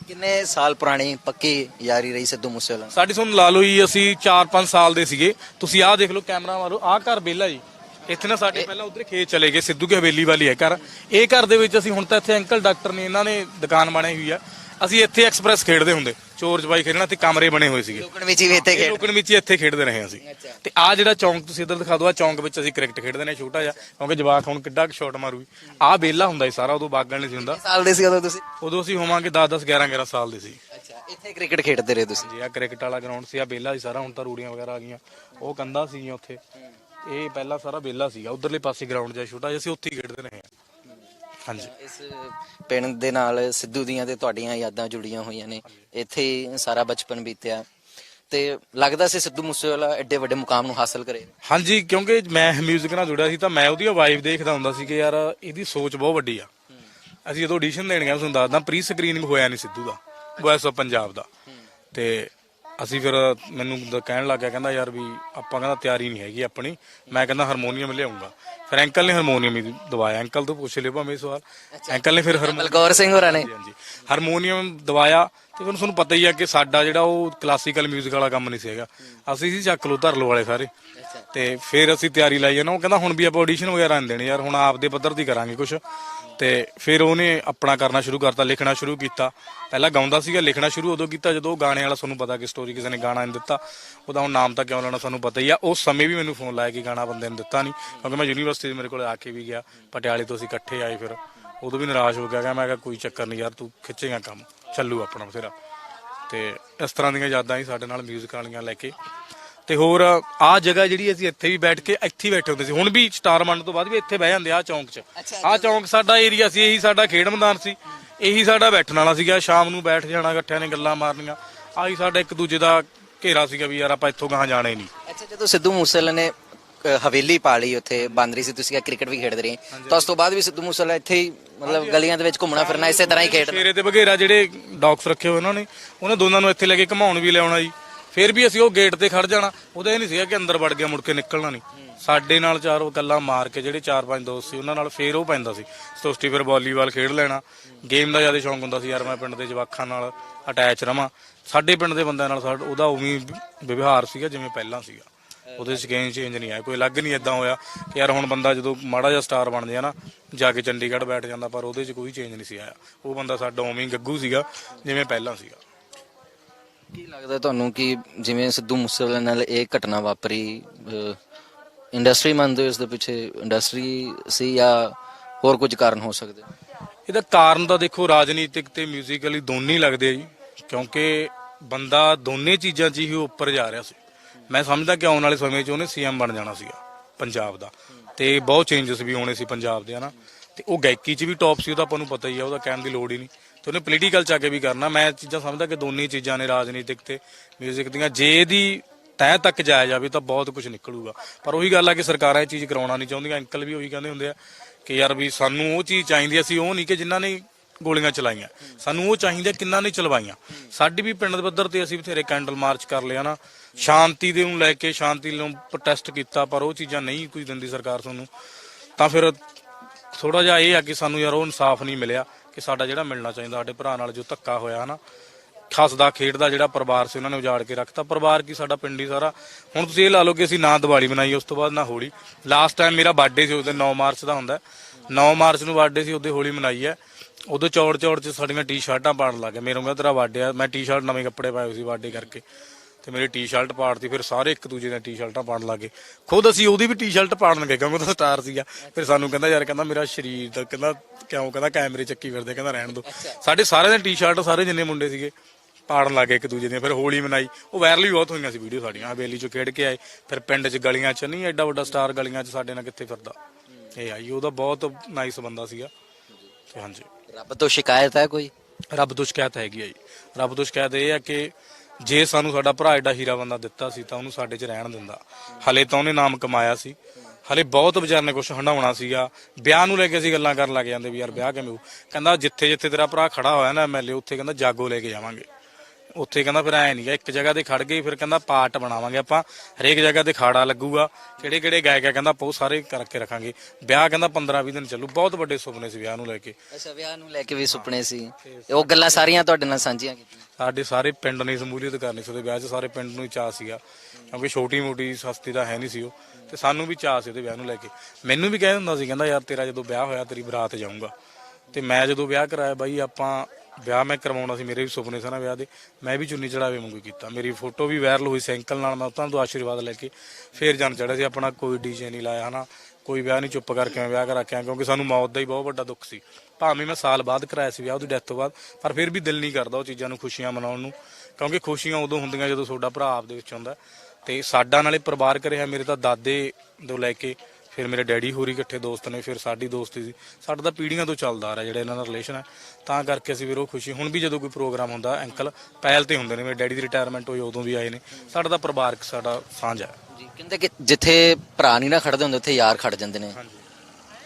ਕਿੰਨੇ ਸਾਲ ਪੁਰਾਣੀ ਪੱਕੀ ਯਾਰੀ ਰਹੀ ਸਿੱਧੂ ਮੂਸੇਵਾਲਾ? ਸਾਡੀ ਸੁਣ ਲਾ ਲਓ ਜੀ ਅਸੀਂ 4-5 ਸਾਲ ਦੇ ਸੀਗੇ। ਤੁਸੀਂ ਆਹ ਦੇਖ ਲਓ ਕੈਮਰਾ ਮਾਰੋ। ਆਹ ਘਰ ਵਿਹਲਾ ਜੀ। ਇੱਥੇ ਨਾ ਸਾਡੇ ਪਹਿਲਾਂ ਉਧਰ ਖੇਤ ਚਲੇ ਗਏ। ਸਿੱਧੂ ਕੇ ਹਵੇਲੀ ਵਾਲੀ ਹੈ ਘਰ? ਇਹ ਘਰ ਦੇ ਵਿੱਚ ਅਸੀਂ ਹੁਣ ਤਾਂ ਇੱਥੇ ਅੰਕਲ ਡਾਕਟਰ ਨੇ ਇਹਨਾਂ ਨੇ ਦੁਕਾਨ ਬਣਾਈ ਹੋਈ ਆ। ਅਸੀਂ ਇੱਥੇ ਐਕਸਪ੍ਰੈਸ ਖੇਡਦੇ ਹੁੰਦੇ। ਚੋਰ ਚਬਾਈ ਖੇਡਣਾ ਤੇ ਕਮਰੇ ਬਣੇ ਹੋਏ ਸੀਗੇ। ਲੋਕਣ ਵਿੱਚ ਵੀ ਇੱਥੇ ਇਹ ਖੇਡ ਲੋਕਣ ਵਿੱਚ ਹੀ ਇੱਥੇ ਖੇਡਦੇ ਰਹੇ ਹਾਂ ਅਸੀਂ। ਤੇ ਆ ਜਿਹੜਾ ਚੌਂਕ ਤੁਸੀਂ ਇੱਧਰ ਦਿਖਾ ਦਿਓ ਆ ਚੌਂਕ ਵਿੱਚ ਅਸੀਂ ਕ੍ਰਿਕਟ ਖੇਡਦੇ ਨੇ ਛੋਟਾ ਜਿਹਾ ਕਿਉਂਕਿ ਜਵਾਕ ਹੁਣ ਕਿੱਡਾ ਸ਼ਾਟ ਮਾਰੂ ਆ ਬੇਲਾ ਹੁੰਦਾ ਸੀ ਸਾਰਾ ਉਦੋਂ ਬਾਗਣ ਨਹੀਂ ਸੀ ਹੁੰਦਾ। ਸਾਲ ਦੇ ਸੀ ਉਦੋਂ ਤੁਸੀਂ? ਉਦੋਂ ਅਸੀਂ ਹੋਵਾਂਗੇ 10 10 11 11 ਸਾਲ ਦੇ ਸੀ। ਅੱਛਾ ਇੱਥੇ ਕ੍ਰਿਕਟ ਖੇਡਦੇ ਰਹੇ ਤੁਸੀਂ? ਜੀ ਆ ਕ੍ਰਿਕਟ ਵਾਲਾ ਗਰਾਊਂਡ ਸੀ ਆ ਬੇਲਾ ਸੀ ਸਾਰਾ ਹੁਣ ਤਾਂ ਰੂੜੀਆਂ ਵਗੈਰਾ ਆ ਗਈਆਂ। ਉਹ ਕੰਧਾਂ ਸੀਗੀਆਂ ਉੱਥੇ। ਇਹ ਪਹਿਲਾਂ ਸਾਰਾ ਬੇਲਾ ਸੀਗਾ ਉਧਰਲੇ ਪਾਸੇ ਗਰਾਊਂਡ ਜਿਹਾ ਛੋਟਾ ਜਿਹਾ ਸੀ ਉੱਥੇ ਹੀ ਖੇਡਦੇ ਰਹੇ ਹਾਂ। ਹਾਂਜੀ। ਇਸ ਪਿੰਡ ਦੇ ਨਾਲ ਸਿੱਧੂ ਦੀਆਂ ਤੇ ਤੁਹਾਡੀਆਂ ਯਾਦਾਂ ਜੁੜੀਆਂ ਹੋਈਆਂ ਨੇ। ਇੱਥੇ ਹੀ ਸਾਰਾ ਬਚਪਨ ਬੀਤਿਆ। ਤੇ ਲੱਗਦਾ ਸੀ ਸਿੱਧੂ ਮੂਸੇਵਾਲਾ ਐਡੇ ਵੱਡੇ ਮੁਕਾਮ ਨੂੰ ਹਾਸਲ ਕਰੇ। ਹਾਂਜੀ ਕਿਉਂਕਿ ਮੈਂ 뮤직 ਨਾਲ ਜੁੜਿਆ ਸੀ ਤਾਂ ਮੈਂ ਉਹਦੀ ਵਾਈਫ ਦੇਖਦਾ ਹੁੰਦਾ ਸੀ ਕਿ ਯਾਰ ਇਹਦੀ ਸੋਚ ਬਹੁਤ ਵੱਡੀ ਆ। ਅਸੀਂ ਜਦੋਂ ਆਡੀਸ਼ਨ ਦੇਣ ਗਏ ਤੁਹਾਨੂੰ ਦੱਸਦਾ ਪ੍ਰੀ ਸਕਰੀਨਿੰਗ ਹੋਇਆ ਨਹੀਂ ਸਿੱਧੂ ਦਾ ਵੌਇਸ ਆਫ ਪੰਜਾਬ ਦਾ। ਤੇ ਅਸੀਂ ਫਿਰ ਮੈਨੂੰ ਦ- ਕਹਿਣ ਲੱਗ ਗਿਆ ਕਹਿੰਦਾ ਯਾਰ ਵੀ ਆਪਾਂ ਕਹਿੰਦਾ ਤਿਆਰੀ ਨਹੀਂ ਹੈਗੀ ਆਪਣੀ। ਮੈਂ ਕਹਿੰਦਾ ਹਾਰਮੋਨੀਅਮ ਲਿਆਉਂਗਾ। ਫਿਰ ਅੰਕਲ ਨੇ ਹਾਰਮੋਨੀਅਮ ਹੀ ਦਵਾਇਆ। ਅੰਕਲ ਤੋਂ ਪੁੱਛ ਲਿਓ ਭਾਵੇਂ ਇਹ ਸਵਾਲ ਅੰਕਲ ਨੇ ਫਿਰ ਹਾਰਮੋਨੀਅਮ ਸਿੰਘ ਹੋਰਾਂ ਨੇ। ਹਾਂਜੀ ਹਾਰਮੋਨੀਅਮ ਦਵਾਇਆ ਤੇ ਫਿਰ ਤੁਹਾਨੂੰ ਪਤਾ ਹੀ ਆ ਕਿ ਸਾਡਾ ਜਿਹੜਾ ਉਹ ਕਲਾਸੀਕਲ 뮤직 ਵਾਲਾ ਕੰਮ ਨਹੀਂ ਸੀ ਹੈਗਾ। ਅਸੀਂ ਸੀ ਚੱਕ ਲੋ ਧਰ ਲੋ ਵਾਲੇ ਸਾਰੇ। ਤੇ ਫਿਰ ਅਸੀਂ ਤਿਆਰੀ ਲਾਈ ਨਾ। ਉਹ ਕਹਿੰਦਾ ਹੁਣ ਵੀ ਆਪਾਂ ਆਡੀਸ਼ਨ ਵਗੈਰਾ ਨਹੀਂ ਦੇਣੇ ਯਾਰ। ਹੁਣ ਆਪਦੇ ਪੱਧਰ ਦੀ ਕਰਾਂਗੇ ਕੁਝ ਤੇ ਫਿਰ ਉਹਨੇ ਆਪਣਾ ਕਰਨਾ ਸ਼ੁਰੂ ਕਰਤਾ, ਲਿਖਣਾ ਸ਼ੁਰੂ ਕੀਤਾ। ਪਹਿਲਾਂ ਗਾਉਂਦਾ ਸੀਗਾ, ਲਿਖਣਾ ਸ਼ੁਰੂ ਉਦੋਂ ਕੀਤਾ, ਜਦੋਂ ਉਹ ਗਾਣੇ ਵਾਲਾ ਤੁਹਾਨੂੰ ਪਤਾ ਕਿ ਸਟੋਰੀ ਕਿਸੇ ਨੇ ਗਾਣਾ ਨਹੀਂ ਦਿੱਤਾ। ਉਹਦਾ ਹੁਣ ਨਾਮ ਤਾਂ ਕਿਉਂ ਲੈਣਾ ਤੁਹਾਨੂੰ ਪਤਾ ਹੀ ਆ। ਉਸ ਸਮੇਂ ਵੀ ਮੈਨੂੰ ਫੋਨ ਲਾਇਆ ਕਿ ਗਾਣਾ ਬੰਦੇ ਨੇ ਦਿੱਤਾ ਨਹੀਂ ਕਿਉਂਕਿ ਮੈਂ ਯੂਨੀਵਰਸਿਟੀ ਮੇਰੇ ਕੋਲ ਆ ਕੇ ਵੀ ਗਿਆ। ਪਟਿਆਲੇ ਤੋਂ ਅਸੀਂ ਇਕੱਠੇ ਆਏ ਫਿਰ। ਉਦੋਂ ਵੀ ਨਿਰਾਸ਼ ਹੋ ਗਿਆ ਕਿ ਮੈਂ ਕਿਹਾ ਕੋਈ ਚੱਕਰ ਨਹੀਂ ਯਾਰ, ਤੂੰ ਖਿੱਚੇਗਾ ਕੰਮ, ਚੱਲੂ ਆਪਣਾ ਬਥੇਰਾ। ਤੇ ਇਸ ਤਰ੍ਹਾਂ ਦੀਆਂ ਯਾਦਾਂ ਹੀ ਸਾਡੇ ਨਾਲ ਮਿਊਜ਼ਿਕ ਵਾਲੀਆਂ ਲੈ ਕੇ ਤੇ ਹੋਰ ਆ ਜਗ੍ਹਾ ਜਿਹੜੀ ਅਸੀਂ ਇੱਥੇ ਵੀ ਬੈਠ ਕੇ ਇੱਥੇ ਹੀ ਬੈਠੇ ਹੁੰਦੇ ਸੀ। ਹੁਣ ਵੀ ਸਟਾਰ ਮੰਨ ਤੋਂ ਬਾਅਦ ਵੀ ਇੱਥੇ ਬਹਿ ਜਾਂਦੇ ਆ ਚੌਂਕ 'ਚ। ਆ ਚੌਂਕ ਸਾਡਾ ਏਰੀਆ ਸੀ ਇਹੀ ਸਾਡਾ ਖੇਡ ਮੈਦਾਨ ਸੀ। ਇਹੀ ਸਾਡਾ ਬੈਠਣ ਵਾਲਾ ਸੀਗਾ ਸ਼ਾਮ ਨੂੰ ਬੈਠ ਜਾਣਾ ਇਕੱਠਿਆਂ ਨੇ ਗੱਲਾਂ ਮਾਰਨੀਆਂ। ਆਹੀ ਸਾਡਾ ਇੱਕ ਦੂਜੇ ਦਾ ਘੇਰਾ ਸੀਗਾ ਵੀ ਯਾਰ ਆਪਾਂ ਇੱਥੋਂ ਗਾਹਾਂ ਜਾਣਾ ਹੀ ਨਹੀਂ। ਅੱਛਾ ਜਦੋਂ ਸਿੱਧੂ ਮੂਸੇਵਾਲਾ ਨੇ ਹਵੇਲੀ ਪਾ ਲਈ ਉੱਥੇ ਬੰਦ ਰਹੀ ਸੀ ਤੁਸੀਂ ਕ੍ਰਿਕਟ ਵੀ ਖੇਡਦੇ ਰਹੇ। ਤਾਂ ਉਸ ਤੋਂ ਬਾਅਦ ਵੀ ਸਿੱਧੂ ਮੂਸੇਵਾਲਾ ਇੱਥੇ ਹੀ ਮਤਲਬ ਗਲੀਆਂ ਦੇ ਵਿੱਚ ਘੁੰਮਣਾ ਫਿਰਨਾ ਇਸੇ ਤਰ੍ਹਾਂ ਹੀ ਖੇਡਣਾ। ਸ਼ੇਰੇ ਤੇ ਬਘੇਰਾ ਜਿਹੜੇ ਡੌਗਸ ਰੱਖੇ ਹੋਏ ਉਹਨਾਂ ਨੇ ਉਹਨਾਂ ਦੋਨਾਂ ਨੂੰ ਇੱਥੇ ਲੈ ਕੇ ਘਮਾਉਣ ਵੀ ਲਿਆਉਣਾ ਜੀ। ਫਿਰ ਵੀ ਅਸੀਂ ਉਹ ਗੇਟ ਤੇ ਖੜ ਜਾਣਾ। ਉਹਦਾ ਇਹ ਨਹੀਂ ਸੀਗਾ ਕਿ ਅੰਦਰ ਵੜ ਗਿਆ, ਮੁੜ ਕੇ ਨਿਕਲਣਾ ਨਹੀਂ। ਸਾਡੇ ਨਾਲ ਚਾਰ ਉਹ ਗੱਲਾਂ ਮਾਰ ਕੇ ਜਿਹੜੇ ਚਾਰ ਪੰਜ ਦੋਸਤ ਸੀ, ਉਹਨਾਂ ਨਾਲ ਫੇਰ ਉਹ ਪੈਂਦਾ ਸੀ। ਸੋਸਟੀ ਫਿਰ ਵਾਲੀਬਾਲ ਖੇਡ ਲੈਣਾ। ਗੇਮ ਦਾ ਜ਼ਿਆਦਾ ਸ਼ੌਂਕ ਹੁੰਦਾ ਸੀ ਯਾਰ, ਮੈਂ ਪਿੰਡ ਦੇ ਜਵਾਕਾਂ ਨਾਲ ਅਟੈਚ ਰਵਾਂ। ਸਾਡੇ ਪਿੰਡ ਦੇ ਬੰਦਿਆਂ ਨਾਲ ਸਾਡਾ, ਉਹਦਾ ਉਵੇਂ ਵਿਵਹਾਰ ਸੀਗਾ ਜਿਵੇਂ ਪਹਿਲਾਂ ਸੀਗਾ। ਉਹਦੇ ਚ ਗੇਮ ਚੇਂਜ ਨਹੀਂ ਆਇਆ। ਕੋਈ ਅਲੱਗ ਨਹੀਂ ਇਦਾਂ ਹੋਇਆ ਕਿ ਯਾਰ ਹੁਣ ਬੰਦਾ ਜਦੋਂ ਮਾੜਾ ਜਿਹਾ ਸਟਾਰ ਬਣ ਜਾਏ ਨਾ, ਜਾ ਕੇ ਚੰਡੀਗੜ੍ਹ ਬੈਠ ਜਾਂਦਾ, ਪਰ ਉਹਦੇ ਚ ਕੋਈ ਚੇਂਜ ਨਹੀਂ ਸੀ ਆਇਆ। ਉਹ ਬੰਦਾ ਸਾਡਾ ਉਵੇਂ ਗੱਗੂ ਸੀਗਾ, ਜਿਵੇਂ ਪਹਿਲਾਂ ਸੀਗਾ। ਕੀ ਲੱਗਦਾ ਤੁਹਾਨੂੰ ਕਿ ਜਿਵੇਂ ਸਿੱਧੂ ਮੂਸੇਵਾਲੇ ਨਾਲ ਇਹ ਘਟਨਾ ਵਾਪਰੀ ਇੰਡਸਟਰੀ ਮੰਨਦੇ ਹੋ ਇਸ ਦੇ ਪਿੱਛੇ ਇੰਡਸਟਰੀ ਸੀ ਜਾਂ ਹੋਰ ਕੁਝ ਕਾਰਨ ਹੋ ਸਕਦੇ? ਇਹਦਾ ਕਾਰਨ ਤਾਂ ਦੇਖੋ ਰਾਜਨੀਤਿਕ ਤੇ ਮਿਊਜ਼ੀਕਲੀ ਦੋਨੇ ਹੀ ਲੱਗਦੇ ਆ ਜੀ, ਕਿਉਂਕਿ ਬੰਦਾ ਦੋਨੇ ਚੀਜ਼ਾਂ 'ਚ ਹੀ ਉੱਪਰ ਜਾ ਰਿਹਾ ਸੀ। ਮੈਂ ਸਮਝਦਾ ਕਿ ਆਉਣ ਵਾਲੇ ਸਮੇਂ 'ਚ ਉਹਨੇ ਸੀਐਮ ਬਣ ਜਾਣਾ ਸੀਗਾ, ਪੰਜਾਬ ਦਾ। ਤੇ ਬਹੁਤ ਚੇਂਜਸ ਵੀ ਹੋਣੇ ਸੀ ਪੰਜਾਬ ਦੇ, ਹਨਾ। ਤੇ ਉਹ ਗਾਇਕੀ 'ਚ ਵੀ ਟੌਪ ਸੀ ਉਹਦਾ ਆਪਾਂ ਨੂੰ ਪਤਾ ਹੀ ਆ, ਉਹਦਾ ਕਹਿਣ ਦੀ ਲੋੜ ਹੀ ਨਹੀਂ। ਤੇ ਉਹਨੇ ਪੋਲੀਟੀਕਲ 'ਚ ਆ ਕੇ ਵੀ ਕਰਨਾ। ਮੈਂ ਚੀਜ਼ਾਂ ਸਮਝਦਾ ਕਿ ਦੋਨੇ ਚੀਜ਼ਾਂ ਨੇ ਰਾਜਨੀਤਿਕ ਤੇ ਮਿਊਜ਼ਿਕ ਦੀਆਂ। ਜੇ ਇਹਦੀ ਤੈਅ ਤੱਕ ਜਾਇਆ ਜਾਵੇ ਤਾਂ ਬਹੁਤ ਕੁਝ ਨਿਕਲੂਗਾ। ਪਰ ਉਹੀ ਗੱਲ ਆ ਕਿ ਸਰਕਾਰਾਂ ਇਹ ਚੀਜ਼ ਕਰਾਉਣਾ ਨਹੀਂ ਚਾਹੁੰਦੀਆਂ। ਅੰਕਲ ਵੀ ਉਹੀ ਕਹਿੰਦੇ ਹੁੰਦੇ ਆ ਕਿ ਯਾਰ ਵੀ ਸਾਨੂੰ ਉਹ ਚੀਜ਼ ਚਾਹੀਦੀ ਆ, ਅਸੀਂ ਉਹ ਨਹੀਂ ਕਿ ਜਿਨ੍ਹਾਂ ਨੇ ਗੋਲੀਆਂ ਚਲਾਈਆਂ। ਸਾਨੂੰ ਉਹ ਚਾਹੀਦਾ ਕਿੰਨਾ ਨੇ ਚਲਵਾਈਆਂ। ਸਾਡੀ ਵੀ ਪਿੰਡ ਦੇ ਪੱਧਰ ਤੇ ਅਸੀਂ ਬਥੇਰੇ ਕੈਂਡਲ ਮਾਰਚ ਕਰ ਲਿਆ ਨਾ। ਸ਼ਾਂਤੀ ਦੇ ਨੂੰ ਲੈ ਕੇ ਸ਼ਾਂਤੀ ਨੂੰ ਪ੍ਰੋਟੈਸਟ ਕੀਤਾ ਪਰ ਉਹ ਚੀਜ਼ਾਂ ਨਹੀਂ ਕੋਈ ਦਿੰਦੀ ਸਰਕਾਰ ਤੁਹਾਨੂੰ ਤਾਂ ਫਿਰ ਥੋੜਾ ਜਿਹਾ ਇਹ ਆ ਕਿ ਸਾਨੂੰ ਯਾਰ ਉਹ ਇਨਸਾਫ ਨਹੀਂ ਮਿਲਿਆ। ਕਿ ਸਾਡਾ ਜਿਹੜਾ ਮਿਲਣਾ ਚਾਹੀਦਾ, ਸਾਡੇ ਭਰਾ ਨਾਲ ਜੋ ਧੱਕਾ ਹੋਇਆ ਹਨਾ, ਖਸਦਾ ਖੇਡਦਾ ਜਿਹੜਾ ਪਰਿਵਾਰ ਸੀ ਉਹਨਾਂ ਨੇ ਉਜਾੜ ਕੇ ਰੱਖਤਾ। ਪਰਿਵਾਰ ਕੀ ਸਾਡਾ ਪਿੰਡ ਹੀ ਸਾਰਾ। ਹੁਣ ਤੁਸੀਂ ਇਹ ਲਾ ਲਓ ਕਿ ਅਸੀਂ ਨਾ ਦੀਵਾਲੀ ਮਨਾਈ, ਉਸ ਤੋਂ ਬਾਅਦ ਨਾ ਹੋਲੀ। ਲਾਸਟ ਟਾਈਮ ਮੇਰਾ ਬਰਥਡੇ ਸੀ ਉਹਦੇ 9 ਮਾਰਚ ਦਾ ਹੁੰਦਾ। 9 ਮਾਰਚ ਨੂੰ ਬਰਥਡੇ ਸੀ, ਉਹਦੇ ਹੋਲੀ ਮਨਾਈ ਹੈ। ਉਦੋਂ ਚੌੜ ਚੌੜ ਚ ਸਾਡੀਆਂ ਟੀ-ਸ਼ਰਟਾਂ ਪਾਣ ਲੱਗ ਗਏ। ਮੇਰੇ ਨੂੰ ਤੇਰਾ ਬਰਥਡੇ ਆ, ਮੈਂ ਟੀ-ਸ਼ਰਟ ਨਵੇਂ ਕੱਪੜੇ ਪਾਏ ਹੋਏ ਸੀ ਬਰਥਡੇ ਕਰਕੇ। ਤੇ ਮੇਰੀ ਟੀ-ਸ਼ਰਟ ਪਾੜਤੀ ਫਿਰ ਸਾਰੇ ਇੱਕ ਦੂਜੇ ਦੀਆਂ ਟੀ-ਸ਼ਰਟਾਂ ਪਾਣ ਲੱਗੇ ਖੁਦ ਅਸੀਂ ਉਹਦੀ ਵੀ ਟੀ-ਸ਼ਰਟ ਪਾੜਨ ਗਏ ਕਿਉਂਕਿ ਉਹਦਾ ਸਟਾਰ ਸੀਗਾ। ਫਿਰ ਸਾਨੂੰ ਕਹਿੰਦਾ ਯਾਰ ਕਹਿੰਦਾ ਮੇਰਾ ਸਰੀਰ ਦਾ ਕਹਿੰਦਾ ਕਿਉਂ ਕਹਿੰਦਾ ਕੈਮਰੇ ਚੱਕੀ ਫਿਰਦੇ ਕਹਿੰਦਾ ਰਹਿਣ ਦੋ। ਸਾਡੇ ਸਾਰਿਆਂ ਦੇ ਟੀ-ਸ਼ਰਟ ਸਾਰੇ ਜਿੰਨੇ ਮੁੰਡੇ ਸੀਗੇ ਪਾੜਨ ਲੱਗੇ ਇੱਕ ਦੂਜੇ ਦੀਆਂ। ਫਿਰ ਹੋਲੀ ਮਨਾਈ ਉਹ ਵਾਇਰਲ ਵੀ ਬਹੁਤ ਹੋਈਆਂ ਸੀ ਵੀਡੀਓ ਸਾਡੀਆਂ। ਹਵੇਲੀ ਚੋਂ ਖੇਡ ਕੇ ਆਏ ਫਿਰ ਪਿੰਡ 'ਚ ਗਲੀਆਂ 'ਚ ਨਹੀਂ ਐਡਾ ਵੱਡਾ ਸਟਾਰ ਗਲੀਆਂ 'ਚ ਸਾਡੇ ਨਾਲ ਕਿੱਥੇ ਫਿਰਦਾ। ਇਹ ਆਈ ਉਹਦਾ ਬਹੁਤ ਨਾਈਸ ਬੰਦਾ ਸੀਗਾ। ਤੇ ਹਾਂਜੀ। ਰੱਬ ਤੋਂ ਸ਼ਿਕਾਇਤ ਹੈ ਕੋਈ? ਰੱਬ ਤੋਂ ਸ਼ਿਕਾਇਤ ਹੈਗੀ ਆ ਜੀ। ਰੱਬ ਤੋਂ ਸ਼ਿਕਾਇਤ ਇਹ ਆ ਕਿ ਜੇ ਸਾਨੂੰ ਸਾਡਾ ਭਰਾ ਐਡਾ ਹੀਰਾ ਬੰਦਾ ਦਿੱਤਾ ਸੀ ਤਾਂ ਉਹਨੂੰ ਸਾਡੇ 'ਚ ਰਹਿਣ ਦਿੰਦਾ। ਹਲੇ ਤਾਂ ਉਹਨੇ ਨਾਮ ਕਮਾਇਆ ਸੀ। ਹਲੇ ਬਹੁਤ ਵਿਚਾਰ ਨੇ ਕੁਝ ਹੰਡਾਉਣਾ ਸੀਗਾ। ਵਿਆਹ ਨੂੰ ਲੈ ਕੇ ਅਸੀਂ ਗੱਲਾਂ ਕਰਨ ਲੱਗ ਜਾਂਦੇ ਵੀ ਯਾਰ ਵਿਆਹ ਕਿਵੇਂ ਹੋਊ। ਕਹਿੰਦਾ ਜਿੱਥੇ ਜਿੱਥੇ ਤੇਰਾ ਭਰਾ ਖੜਾ ਹੋਇਆ ਨਾ ਐਮਐਲਏ ਉੱਥੇ ਕਹਿੰਦਾ ਜਾਗੋ ਲੈ ਕੇ ਜਾਵਾਂਗੇ। ਉੱਥੇ ਕਹਿੰਦਾ ਫਿਰ ਐ ਨਹੀਂਗਾ ਇੱਕ ਜਗ੍ਹਾ ਤੇ ਖੜ ਗਏ ਫਿਰ ਕਹਿੰਦਾ ਪਾਰਟ ਬਣਾਵਾਂਗੇ ਆਪਾਂ ਹਰੇਕ ਜਗ੍ਹਾ ਤੇ ਖਾੜਾ ਲੱਗੂਗਾ ਕਿਹੜੇ ਕਿਹੜੇ ਗਾਇਕ ਆ ਕਹਿੰਦਾ ਆਪਾਂ ਉਹ ਸਾਰੇ ਕਰਕੇ ਰੱਖਾਂਗੇ। ਵਿਆਹ ਕਹਿੰਦਾ 15 20 ਦਿਨ ਚੱਲੂ ਬਹੁਤ ਵੱਡੇ ਸੁਪਨੇ ਸੀ ਵਿਆਹ ਨੂੰ ਲੈ ਕੇ। ਅੱਛਾ ਵਿਆਹ ਨੂੰ ਲੈ ਕੇ ਵੀ ਸੁਪਨੇ ਸੀ। ਉਹ ਗੱਲਾਂ ਸਾਰੀਆਂ ਤੁਹਾਡੇ ਨਾਲ ਸਾਂਝੀਆਂ ਕੀਤੀਆਂ। ਸਾਡੇ ਸਾਰੇ ਪਿੰਡ ਨੇ ਸਮੂਲੀਅਤ ਕਰਨੀ ਸੀ ਉਹਦੇ ਵਿਆਹ 'ਚ ਸਾਰੇ ਪਿੰਡ ਨੂੰ ਹੀ ਚਾਹ ਸੀਗਾ ਕਿਉਂਕਿ ਛੋਟੀ ਮੋਟੀ ਸਸਤੀ ਤਾਂ ਹੈ ਨਹੀਂ ਸੀ ਉਹ ਤੇ ਸਾਨੂੰ ਵੀ ਚਾਹ ਸੀ ਉਹਦੇ ਵਿਆਹ ਨੂੰ ਲੈ ਕੇ। ਮੈਨੂੰ ਵੀ ਕਹਿ ਦਿੰਦਾ ਸੀ ਕਹਿੰਦਾ ਯਾਰ ਤੇਰਾ ਜਦੋਂ ਵਿਆਹ ਹੋਇਆ ਤੇਰੀ ਬਰਾਤ ਜਾਊਂਗਾ। ਤੇ ਮੈਂ ਜਦੋਂ ਵਿਆਹ ਕਰਾਇਆ ਬਾਈ ਆਪਾਂ ਵਿਆਹ ਮੈਂ ਕਰਵਾਉਣਾ ਸੀ, ਮੇਰੇ ਵੀ ਸੁਪਨੇ ਸਨ ਵਿਆਹ ਦੇ। ਮੈਂ ਵੀ ਚੁੰਨੀ ਚੜਾਵੇ ਵਾਂਗੂ ਕੀਤਾ। ਮੇਰੀ ਫੋਟੋ ਵੀ ਵਾਇਰਲ ਹੋਈ ਸਾਈਕਲ ਨਾਲ, ਮੈਂ ਉਹਨਾਂ ਤੋਂ ਆਸ਼ੀਰਵਾਦ ਲੈ ਕੇ ਫੇਰ ਜਾਣ ਚੜਿਆ ਸੀ। ਆਪਣਾ ਕੋਈ ਡੀਜੇ ਨਹੀਂ ਲਾਇਆ ਹਨਾ, ਕੋਈ ਵਿਆਹ ਨਹੀਂ ਚੁੱਪ ਕਰਕੇ ਮੈਂ ਵਿਆਹ ਕਰਾ ਕੇ ਆਇਆ, ਕਿਉਂਕਿ ਸਾਨੂੰ ਮੌਤ ਦਾ ਹੀ ਬਹੁਤ ਵੱਡਾ ਦੁੱਖ ਸੀ। ਭਾਵੇਂ ਮੈਂ ਸਾਲ ਬਾਅਦ ਕਰਾਇਆ ਸੀ ਵਿਆਹ, ਉਹਦੀ ਡੈਥ ਤੋਂ ਬਾਅਦ, ਪਰ ਫਿਰ ਵੀ ਦਿਲ ਨਹੀਂ ਕਰਦਾ ਉਹ ਚੀਜ਼ਾਂ ਨੂੰ ਖੁਸ਼ੀਆਂ ਮਨਾਉਣ ਨੂੰ, ਕਿਉਂਕਿ ਖੁਸ਼ੀਆਂ ਉਦੋਂ ਹੁੰਦੀਆਂ ਜਦੋਂ ਤੁਹਾਡਾ ਭਰਾ ਆਪ ਦੇ ਵਿੱਚ ਹੁੰਦਾ ਤੇ ਸਾਡਾ ਨਾਲੇ ਪਰਿਵਾਰ ਕਰਿਆ ਮੇਰੇ ਤਾਂ ਦਾਦੇ ਤੋਂ ਲੈ ਕੇ ਫਿਰ ਮੇਰੇ ਡੈਡੀ ਹੋਰੀ ਇਕੱਠੇ ਦੋਸਤ ਨੇ ਫਿਰ ਸਾਡੀ ਦੋਸਤੀ ਸੀ। ਸਾਡਾ ਤਾਂ ਪੀੜ੍ਹੀਆਂ ਤੋਂ ਚੱਲਦਾ ਆ ਰਿਹਾ ਜਿਹੜਾ ਇਹਨਾਂ ਦਾ ਰਿਲੇਸ਼ਨ ਹੈ ਤਾਂ ਕਰਕੇ ਅਸੀਂ ਉਹ ਖੁਸ਼ੀ ਹੁਣ ਵੀ ਜਦੋਂ ਕੋਈ ਪ੍ਰੋਗਰਾਮ ਹੁੰਦਾ ਅੰਕਲ ਪਹਿਲ ਤੇ ਹੁੰਦੇ ਨੇ ਮੇਰੇ ਡੈਡੀ ਦੀ ਰਿਟਾਇਰਮੈਂਟ ਹੋਈ ਉਦੋਂ ਵੀ ਆਏ ਨੇ। ਸਾਡਾ ਤਾਂ ਪਰਿਵਾਰਕ ਸਾਡਾ ਸਾਂਝ ਹੈ ਜੀ ਕਹਿੰਦੇ ਕਿ ਜਿੱਥੇ ਭਰਾ ਨਹੀਂ ਨਾ ਖੜਦੇ ਹੁੰਦੇ ਉੱਥੇ ਯਾਰ ਖੜ ਜਾਂਦੇ ਨੇ।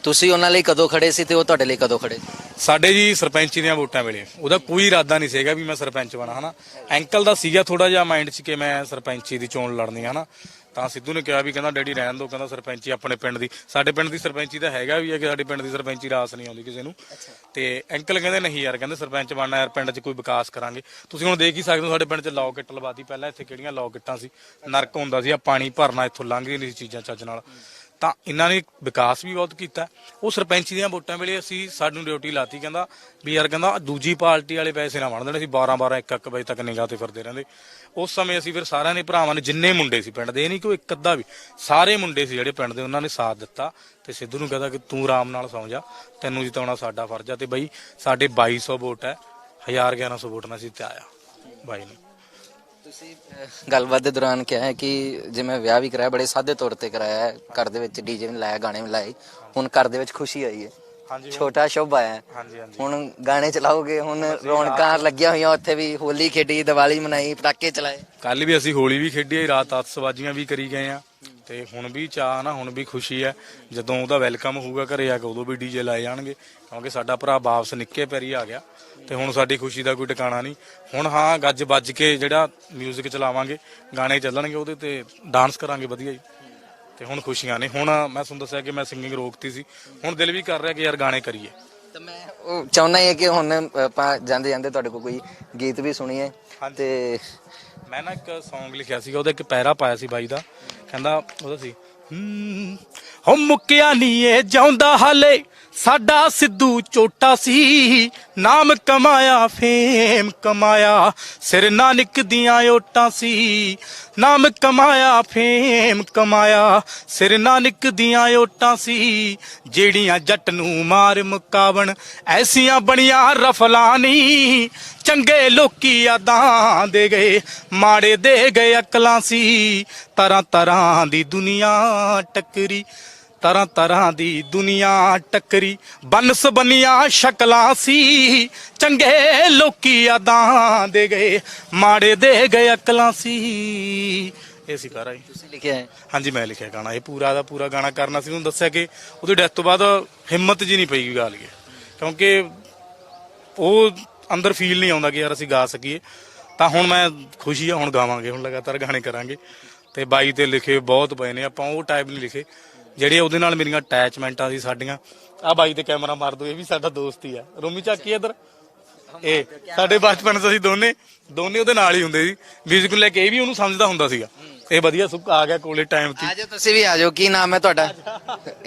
ਤੁਸੀਂ ਉਹਨਾਂ ਲਈ ਕਦੋਂ ਖੜੇ ਸੀ ਤੇ ਉਹ ਤੁਹਾਡੇ ਲਈ ਕਦੋਂ ਖੜੇ ਸਾਡੇ ਜੀ ਸਰਪੰਚੀ ਦੀਆਂ ਵੋਟਾਂ ਵੇਲੇ। ਉਹਦਾ ਕੋਈ ਇਰਾਦਾ ਨਹੀਂ ਸੀਗਾ ਵੀ ਮੈਂ ਸਰਪੰਚ ਬਣਾ ਹਨਾ? ਅੰਕਲ ਦਾ ਸੀਗਾ ਥੋੜਾ ਜਿਹਾ ਮਾਈਂਡ 'ਚ ਕਿ ਮੈਂ ਸਰਪੰਚੀ ਦੀ ਚੋਣ ਲੜਨੀ ਹੈ ਹਨਾ? ਤਾਂ ਸਿੱਧੂ ਨੇ ਕਿਹਾ ਵੀ ਕਹਿੰਦਾ ਡੈਡੀ ਰਹਿਣ ਦਿਓ ਕਹਿੰਦਾ ਸਰਪੰਚੀ ਆਪਣੇ ਪਿੰਡ ਦੀ। ਸਾਡੇ ਪਿੰਡ ਦੀ ਸਰਪੰਚੀ ਤਾਂ ਹੈਗਾ ਵੀ ਹੈ ਕਿ ਸਾਡੇ ਪਿੰਡ ਦੀ ਸਰਪੰਚੀ ਰਾਸ ਨਹੀਂ ਆਉਂਦੀ ਕਿਸੇ ਨੂੰ। ਤੇ ਅੰਕਲ ਕਹਿੰਦੇ ਨਹੀਂ ਯਾਰ ਕਹਿੰਦੇ ਸਰਪੰਚ ਬਣਨਾ ਯਾਰ ਪਿੰਡ 'ਚ ਕੋਈ ਵਿਕਾਸ ਕਰਾਂਗੇ। ਤੁਸੀਂ ਹੁਣ ਦੇਖ ਹੀ ਸਕਦੇ ਹੋ ਸਾਡੇ ਪਿੰਡ 'ਚ ਲੌ ਕਿੱਟ ਲਵਾਤੀ। ਪਹਿਲਾਂ ਇੱਥੇ ਕਿਹੜੀਆਂ ਲੌ ਕਿੱਟਾਂ ਸੀ? ਨਰਕ ਹੁੰਦਾ ਸੀ ਆ ਪਾਣੀ ਭਰਨਾ ਇੱਥੋਂ ਲੰਘਦੀ ਨਹੀਂ ਸੀ ਚੀਜ਼ਾਂ ਚੱਜ ਨਾਲ। ਤਾਂ ਇਹਨਾਂ ਨੇ ਵਿਕਾਸ ਵੀ ਬਹੁਤ ਕੀਤਾ। ਉਹ ਸਰਪੰਚੀ ਦੀਆਂ ਵੋਟਾਂ ਵੇਲੇ ਅਸੀਂ ਸਾਨੂੰ ਡਿਊਟੀ ਲਾਤੀ, ਕਹਿੰਦਾ ਵੀ ਯਾਰ ਕਹਿੰਦਾ ਦੂਜੀ ਪਾਰਟੀ ਵਾਲੇ ਪੈਸੇ ਨਾ ਵੰਡ ਦੇਣ, ਅਸੀਂ 12 12 1 1 ਵਜੇ ਤੱਕ ਨਿਗਾਹ ਤੇ ਫਿਰਦੇ ਰਹਿੰਦੇ। ਉਸ ਸਮੇਂ ਅਸੀਂ ਫਿਰ ਸਾਰਿਆਂ ਨੇ ਭਰਾਵਾਂ ਨੇ ਜਿੰਨੇ ਮੁੰਡੇ ਸੀ ਪਿੰਡ ਦੇ, ਇਹ ਨਹੀਂ ਕਿ ਉਹ ਇੱਕ ਅੱਧਾ ਵੀ, ਸਾਰੇ ਮੁੰਡੇ ਸੀ ਜਿਹੜੇ ਪਿੰਡ ਦੇ, ਉਹਨਾਂ ਨੇ ਸਾਥ ਦਿੱਤਾ ਤੇ ਸਿੱਧੂ ਨੂੰ ਕਹਦਾ ਕਿ ਤੂੰ ਆਰਾਮ ਨਾਲ ਸੌਂ ਜਾ, ਤੈਨੂੰ ਜਿਤਾਉਣਾ ਸਾਡਾ ਫਰਜ਼ ਆ ਤੇ ਬਈ ਸਾਡੇ 2200 ਵੋਟ ਹੈ 1000 1100 ਵੋਟ ਨਾਲ ਅਸੀਂ ਤੇ ਆਇਆ ਬਾਈ ਨੂੰ। ਤੁਸੀਂ ਗੱਲਬਾਤ ਦੇ ਦੌਰਾਨ ਕਿਹਾ ਹੈ ਕਿ ਜਿਵੇਂ ਵਿਆਹ ਵੀ ਕਰਾਇਆ ਬੜੇ ਸਾਦੇ ਤੌਰ ਤੇ ਕਰਾਇਆ ਹੈ ਘਰ ਦੇ ਵਿੱਚ ਡੀਜੇ ਵੀ ਲਾਇਆ ਗਾਣੇ ਵੀ ਲਾਏ ਹੁਣ ਘਰ ਦੇ ਵਿੱਚ ਖੁਸ਼ੀ ਆਈ ਹੈ। ਹਾਂਜੀ ਛੋਟਾ ਸ਼ੁਭ ਆਇਆ ਹੈ। ਹਾਂਜੀ ਹਾਂਜੀ। ਹੁਣ ਗਾਣੇ ਚਲਾਓਗੇ ਹੁਣ ਰੌਣਕਾਂ ਲੱਗੀਆਂ ਹੋਈਆਂ ਉੱਥੇ ਵੀ ਹੋਲੀ ਖੇਡੀ ਦੀਵਾਲੀ ਮਨਾਈ ਪਟਾਕੇ ਚਲਾਏ। ਕੱਲ ਵੀ ਅਸੀਂ ਹੋਲੀ ਵੀ ਖੇਡੀ ਰਾਤ ਆਤਸਬਾਜ਼ੀਆਂ ਵੀ ਕਰੀ ਗਏ ਆ ਤੇ ਹੁਣ ਵੀ ਚਾਹ ਨਾ ਹੁਣ ਵੀ ਖੁਸ਼ੀ ਹੈ। ਜਦੋਂ ਉਹਦਾ ਵੈਲਕਮ ਹੋਊਗਾ ਘਰੇ ਆ ਕੇ ਉਦੋਂ ਵੀ ਡੀਜੇ ਲਾਏ ਜਾਣਗੇ ਕਿਉਂਕਿ ਸਾਡਾ ਭਰਾ ਵਾਪਸ ਨਿੱਕੇ ਪੈਰੀ ਆ ਗਿਆ। ਤੇ ਹੁਣ ਸਾਡੀ ਖੁਸ਼ੀ ਦਾ ਕੋਈ ਟਿਕਾਣਾ ਨਹੀਂ। ਹੁਣ ਹਾਂ ਗੱਜ ਵੱਜ ਕੇ ਜਿਹੜਾ 뮤직 ਚਲਾਵਾਂਗੇ ਗਾਣੇ ਚੱਲਣਗੇ ਉਹਦੇ ਤੇ ਡਾਂਸ ਕਰਾਂਗੇ ਵਧੀਆ ਜੀ। ਤੇ ਹੁਣ ਖੁਸ਼ੀਆਂ ਨੇ। ਹੁਣ ਮੈਂ ਤੁਹਾਨੂੰ ਦੱਸਿਆ ਕਿ ਮੈਂ ਸਿੰਗਿੰਗ ਰੋਕਤੀ ਸੀ। ਹੁਣ ਦਿਲ ਵੀ ਕਰ ਰਿਹਾ ਕਿ ਯਾਰ ਗਾਣੇ ਕਰੀਏ। ਤਾਂ ਮੈਂ ਉਹ ਚਾਹੁੰਦਾ ਹੀ ਹੈ ਕਿ ਹੁਣ ਆਪਾਂ ਜਾਂਦੇ ਜਾਂਦੇ ਤੁਹਾਡੇ ਕੋਲ ਕੋਈ ਗੀਤ ਵੀ ਸੁਣੀਏ। ਤੇ ਮੈਂ ਨਾ ਇੱਕ Song ਲਿਖਿਆ ਸੀਗਾ ਉਹਦਾ ਇੱਕ ਪੈਰਾ ਪਾਇਆ ਸੀ ਬਾਈ ਦਾ। ਕਹਿੰਦਾ ਉਹਦਾ ਸੀ ਹਮ, ਹੋ ਮੁੱਕਿਆ ਨਹੀਂ ਏ ਜਾਉਂਦਾ ਹਾਲੇ ਸਾਡਾ ਸਿੱਧੂ ਚੋਟਾ ਸੀ, ਨਾਮ ਕਮਾਇਆ, ਫੇਮ ਕਮਾਇਆ। ਸਿਰ ਨਾਨਕ ਦੀਆਂ ਓਟਾਂ ਸੀ, ਨਾਮ ਕਮਾਇਆ, ਫੇਮ ਕਮਾਇਆ। ਸਿਰ ਨਾਨਕ ਦੀਆਂ ਓਟਾਂ ਸੀ, ਜਿਹੜੀਆਂ ਜੱਟ ਨੂੰ ਮਾਰ ਮੁਕਾਵਣ। ਐਸੀਆਂ ਬਣੀਆਂ ਰਫਲਾਂ ਨੀ, ਚੰਗੇ ਲੋਕੀ ਆਦਾਂ ਦੇ ਗਏ। ਮਾੜੇ ਦੇ ਗਏ ਅਕਲਾਂ ਸੀ, ਤਰ੍ਹਾਂ ਤਰ੍ਹਾਂ ਦੀ ਦੁਨੀਆ ਟੱਕਰੀ। ਤਰ੍ਹਾਂ ਤਰ੍ਹਾਂ ਦੀ ਦੁਨੀਆ ਟੱਕਰੀ ਬਨਸ ਬਨੀਆਂ ਸ਼ਕਲਾਂ ਸੀ। ਚੰਗੇ ਲੋਕੀ ਆਦਾਂ ਦੇ ਗਏ ਮਾੜੇ ਦੇ ਗਏ ਅਕਲਾਂ ਸੀ। ਇਹ ਸੀ ਕਾਰਾ ਜੀ। ਤੁਸੀਂ ਲਿਖਿਆ ਹੈ। ਹਾਂਜੀ ਮੈਂ ਲਿਖਿਆ ਗਾਣਾ। ਇਹ ਪੂਰਾ ਦਾ ਪੂਰਾ ਗਾਣਾ ਕਰਨਾ ਸੀ ਉਹਨੂੰ ਦੱਸਿਆ ਕਿ ਉਹਦੀ ਡੈਥ ਤੋਂ ਬਾਅਦ ਹਿੰਮਤ ਜੀ ਨਹੀਂ ਪਈ ਗਾ ਲਈਏ ਕਿਉਂਕਿ ਉਹ ਅੰਦਰ ਫੀਲ ਨਹੀਂ ਆਉਂਦਾ ਕਿ ਯਾਰ ਅਸੀਂ ਗਾ ਸਕੀਏ। ਤਾਂ ਹੁਣ ਮੈਂ ਖੁਸ਼ੀ ਆ ਹੁਣ ਗਾਵਾਂਗੇ ਹੁਣ ਲਗਾਤਾਰ ਗਾਣੇ ਕਰਾਂਗੇ। ਤੇ ਬਾਈ ਤੇ ਲਿਖੇ ਬਹੁਤ ਪਏ ਨੇ ਆਪਾਂ ਉਹ ਟਾਈਪ ਨਹੀਂ ਲਿਖੇ। ਜਿਹੜੇ ਉਹਦੇ ਨਾਲ ਮੇਰੀਆਂ ਅਟੈਚਮੈਂਟਾਂ ਸੀ ਸਾਡੀਆਂ। ਆ ਬਾਈ ਤੇ ਕੈਮਰਾ ਮਾਰ ਦੋ ਇਹ ਵੀ ਸਾਡਾ ਦੋਸਤ ਹੀ ਆ। ਰੋਮੀ ਚੱਕੀ ਇਧਰ? ਇਹ ਸਾਡੇ ਬਚਪਨ 'ਚ ਅਸੀਂ ਦੋਨੇ ਦੋਨੇ ਉਹਦੇ ਨਾਲ ਹੀ ਹੁੰਦੇ ਸੀ। ਮਿਊਜ਼ਿਕ ਨੂੰ ਲੈ ਕੇ ਇਹ ਵੀ ਉਹਨੂੰ ਸਮਝਦਾ ਹੁੰਦਾ ਸੀਗਾ। ਇਹ ਵਧੀਆ ਸੁੱਕ ਆ ਗਿਆ ਕੋਲੇ ਟਾਈਮ ਤੇ। ਆਜੋ ਤੁਸੀਂ ਵੀ ਆਜੋ ਕੀ ਨਾਮ ਹੈ ਤੁਹਾਡਾ?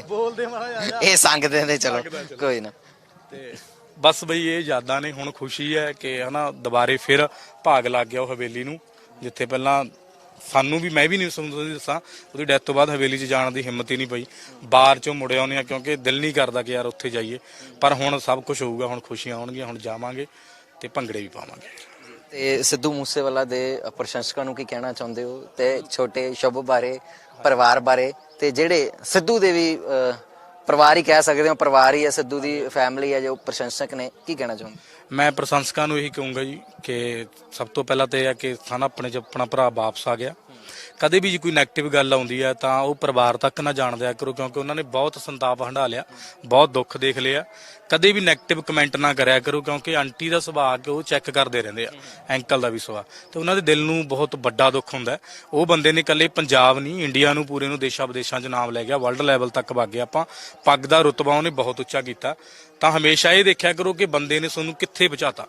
ਬੋਲਦੇ ਮਾਰਾ ਇਹ ਸੰਗਦੇ ਨੇ ਚਲੋ। ਕੋਈ ਨਾ। ਤੇ ਬਸ ਬਈ ਇਹ ਯਾਦਾਂ ਨੇ ਹੁਣ ਖੁਸ਼ੀ ਹੈ ਕਿ ਹਨਾ ਦੁਬਾਰੇ ਫਿਰ ਭਾਗ ਲੱਗ ਗਿਆ ਉਹ ਹਵੇਲੀ ਨੂੰ ਜਿੱਥੇ ਪਹਿਲਾਂ ਸਾਨੂੰ ਵੀ, ਮੈਂ ਵੀ ਨਹੀਂ ਸਮਝਦਾ ਦੱਸਾਂ ਉਹਦੀ ਡੈਥ ਤੋਂ ਬਾਅਦ ਹਵੇਲੀ 'ਚ ਜਾਣ ਦੀ ਹਿੰਮਤ ਹੀ ਨਹੀਂ ਪਈ। ਬਾਹਰ 'ਚੋਂ ਮੁੜ ਆਉਂਦੇ ਆ ਕਿਉਂਕਿ ਦਿਲ ਨਹੀਂ ਕਰਦਾ ਕਿ ਯਾਰ ਉੱਥੇ ਜਾਈਏ। ਪਰ ਹੁਣ ਸਭ ਕੁਝ ਹੋਊਗਾ, ਹੁਣ ਖੁਸ਼ੀਆਂ ਆਉਣਗੀਆਂ, ਹੁਣ ਜਾਵਾਂਗੇ ਤੇ ਭੰਗੜੇ ਵੀ ਪਾਵਾਂਗੇ। ਤੇ ਸਿੱਧੂ ਮੂਸੇਵਾਲਾ ਦੇ ਪ੍ਰਸ਼ੰਸਕਾਂ ਨੂੰ ਕੀ ਕਹਿਣਾ ਚਾਹੁੰਦੇ ਹੋ? ਤੇ ਛੋਟੇ ਸ਼ਬ ਬਾਰੇ, ਪਰਿਵਾਰ ਬਾਰੇ ਤੇ ਜਿਹੜੇ ਸਿੱਧੂ ਦੇ ਵੀ ਪਰਿਵਾਰ ਹੀ ਕਹਿ ਸਕਦੇ ਹੋ, ਪਰਿਵਾਰ ਹੀ ਹੈ, ਸਿੱਧੂ ਦੀ ਫੈਮਿਲੀ ਹੈ, ਜੋ ਪ੍ਰਸ਼ੰਸਕ ਨੇ, ਕੀ ਕਹਿਣਾ ਚਾਹੁੰਦੇ ਮੈਂ ਪ੍ਰਸ਼ੰਸਕਾਂ ਨੂੰ ਇਹੀ ਕਹੂੰਗਾ ਜੀ ਕਿ ਸਭ ਤੋਂ ਪਹਿਲਾਂ ਤੇ ਇਹ ਹੈ ਕਿ ਸਾਨੂੰ ਆਪਣੇ ਚ ਆਪਣਾ ਭਰਾ ਵਾਪਸ ਆ ਗਿਆ। ਕਦੇ ਵੀ ਜੀ ਕੋਈ 네ਗੇਟਿਵ ਗੱਲ ਆਉਂਦੀ ਹੈ ਤਾਂ ਉਹ ਪਰਿਵਾਰ ਤੱਕ ਨਾ ਜਾਣ ਦਿਆ ਕਰੋ ਕਿਉਂਕਿ ਉਹਨਾਂ ਨੇ ਬਹੁਤ ਸੰਤਾਪ ਹੰਢਾ ਲਿਆ, ਬਹੁਤ ਦੁੱਖ ਦੇਖ ਲਿਆ। ਕਦੇ ਵੀ 네ਗੇਟਿਵ ਕਮੈਂਟ ਨਾ ਕਰਿਆ ਕਰੋ, ਕਿਉਂਕਿ ਆਂਟੀ ਦਾ ਸੁਭਾਅ ਕਿ ਉਹ ਚੈੱਕ ਕਰਦੇ ਰਹਿੰਦੇ ਆ ਐਂਕਲ ਦਾ ਵੀ ਸੁਭਾਅ। ਤੇ ਉਹਨਾਂ ਦੇ ਦਿਲ ਨੂੰ ਬਹੁਤ ਵੱਡਾ ਦੁੱਖ ਹੁੰਦਾ। ਹੈ। ਉਹ ਬੰਦੇ ਨੇ ਇਕੱਲੇ ਪੰਜਾਬ ਨਹੀਂ ਇੰਡੀਆ ਨੂੰ, ਪੂਰੇ ਨੂੰ ਦੇਸ਼ਾਂ ਵਿਦੇਸ਼ਾਂ 'ਚ ਨਾਮ ਲੈ ਗਿਆ ਵਰਲਡ ਲੈਵਲ ਤੱਕ ਵਗ ਗਿਆ। ਆਪਾਂ ਪੱਗ ਦਾ ਰੁਤਬਾ ਉਹਨੇ ਬਹੁਤ ਉੱਚਾ ਕੀਤਾ। ਤਾਂ ਹਮੇਸ਼ਾ ਇਹ ਦੇਖਿਆ ਕਰੋ ਕਿ ਬੰਦੇ ਨੇ ਤੁਹਾਨੂੰ ਕਿੱਥੇ ਪਹੁੰਚਾਤਾ।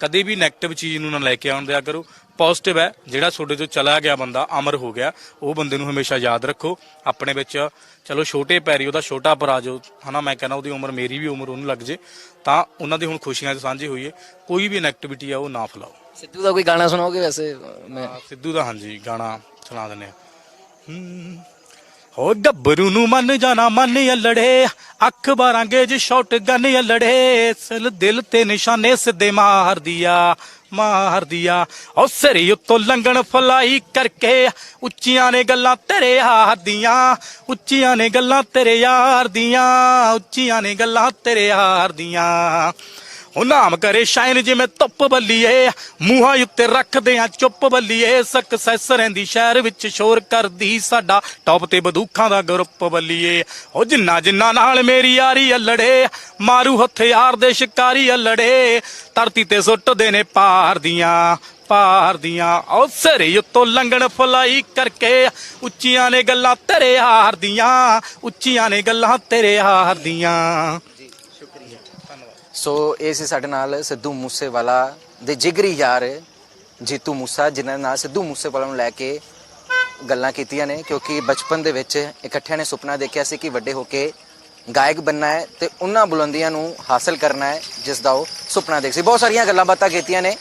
ਕਦੇ ਵੀ 네ਗੇਟਿਵ ਚੀਜ਼ ਨੂੰ ਨਾ ਲੈ ਕੇ ਆਉਣ ਦਿਆ ਕਰੋ। ਪੋਜ਼ਿਟਿਵ ਹੈ, ਜਿਹੜਾ ਤੁਹਾਡੇ ਤੋਂ ਚਲਾ ਗਿਆ ਬੰਦਾ, ਅਮਰ ਹੋ ਗਿਆ, ਉਹ ਬੰਦੇ ਨੂੰ ਹਮੇਸ਼ਾ ਯਾਦ ਰੱਖੋ। ਆਪਣੇ ਵਿੱਚ ਚਲੋ ਛੋਟੇ ਪੈਰੀ ਉਹਦਾ ਛੋਟਾ ਭਰਾ ਜੋ ਹਨਾ ਮੈਂ ਕਹਿੰਦਾ ਉਹਦੀ ਉਮਰ ਮੇਰੀ ਵੀ ਉਮਰ ਉਹਨੂੰ ਲੱਗ ਜੇ ਤਾਂ ਉਹਨਾਂ ਦੀ ਹੁਣ ਖੁਸ਼ੀਆਂ 'ਚ ਸਾਂਝੀ ਹੋਈਏ ਕੋਈ ਵੀ ਨੈਗੇਟਿਵਿਟੀ ਆ ਉਹ ਨਾ ਫੈਲਾਓ। ਸਿੱਧੂ ਦਾ ਕੋਈ ਗਾਣਾ ਸੁਣਾਓਗੇ ਵੈਸੇ? ਮੈਂ ਸਿੱਧੂ ਦਾ ਹਾਂਜੀ ਗਾਣਾ ਸੁਣਾ ਦਿੰਦੇ ਆ ਹੋ। ਗੱਭਰੂ ਨੂੰ ਮੰਨ ਜਾਣਾ ਮੰਨ ਅਲੜੇ ਅੱਖ ਬਾਰਾਂਗੇ ਜੀ ਸ਼ਾਟ ਗਨ ਅਲੜੇ ਸਿਲ ਦਿਲ ਤੇ ਨਿਸ਼ਾਨੇ ਸਿੱਧੇ ਮਾਰ ਦਿਆ ਮਾਰ ਦਿਆ ਉਹ ਸਿਰ ਉੱਤੋਂ ਲੰਗਣ ਫਲਾਈ ਕਰਕੇ ਉੱਚੀਆਂ ਨੇ ਗੱਲਾਂ ਤੇਰੇ ਯਾਰ ਦੀਆਂ, ਉੱਚੀਆਂ ਨੇ ਗੱਲਾਂ ਤੇਰੇ ਯਾਰ ਦੀਆਂ, ਉੱਚੀਆਂ ਨੇ ਗੱਲਾਂ ਤੇਰੇ ਯਾਰ ਦੀਆਂ। ਉਹ ਨਾਮ ਕਰੇ ਸ਼ਾਇਨ ਜਿਵੇਂ ਧੁੱਪ ਬੱਲੀਏ, ਮੂੰਹਾਂ ਉੱਤੇ ਰੱਖਦੇ ਆ ਚੁੱਪ ਬੱਲੀਏ ਸਕਸੈਸ ਰਹਿੰਦੀ ਸ਼ਹਿਰ ਵਿੱਚ ਸ਼ੋਰ ਕਰਦੀ ਸਾਡਾ ਟੌਪ ਤੇ ਬੰਦੂਖਾਂ ਦਾ ਗਰੁੱਪ ਬੱਲੀਏ। ਉਹ ਜਿੰਨਾ ਜਿੰਨਾ ਨਾਲ ਮੇਰੀ ਯਾਰੀ ਅਲੜੇ, ਮਾਰੂ ਹਥਿਆਰ ਦੇ ਸ਼ਿਕਾਰੀ ਅਲੜੇ, ਧਰਤੀ ਤੇ ਸੁੱਟਦੇ ਨੇ ਪਾਰ ਦੀਆਂ ਪਾਰ ਦੀਆਂ। ਉਹ ਸਿਰੇ ਉੱਤੋਂ ਲੰਗਣ ਫਲਾਈ ਕਰਕੇ ਉੱਚੀਆਂ ਨੇ ਗੱਲਾਂ ਤੇਰੇ ਯਾਰ ਦੀਆਂ, ਉੱਚੀਆਂ ਨੇ ਗੱਲਾਂ ਤੇਰੇ ਯਾਰ ਦੀਆਂ। ਸੋ ਇਹ ਸੀ ਸਾਡੇ ਨਾਲ ਸਿੱਧੂ ਮੂਸੇਵਾਲਾ ਦੇ ਜਿਗਰੀ ਯਾਰ ਜੀਤੂ ਮੂਸਾ, ਜਿਨ੍ਹਾਂ ਨਾਲ ਸਿੱਧੂ ਮੂਸੇਵਾਲਾ ਨੂੰ ਲੈ ਕੇ ਗੱਲਾਂ ਕੀਤੀਆਂ ਨੇ, ਕਿਉਂਕਿ ਬਚਪਨ ਦੇ ਵਿੱਚ ਇਕੱਠਿਆਂ ਨੇ ਸੁਪਨਾ ਦੇਖਿਆ ਸੀ ਕਿ ਵੱਡੇ ਹੋ ਕੇ ਗਾਇਕ ਬੰਨਾ ਹੈ ਤੇ ਉਹਨਾਂ ਬੁਲੰਦੀਆਂ ਨੂੰ ਹਾਸਲ ਕਰਨਾ ਹੈ, ਜਿਸ ਦਾ ਉਹ ਸੁਪਨਾ ਦੇਖ ਸੀ। ਬਹੁਤ ਸਾਰੀਆਂ ਗੱਲਾਂ ਬਾਤਾਂ ਕੀਤੀਆਂ ਨੇ।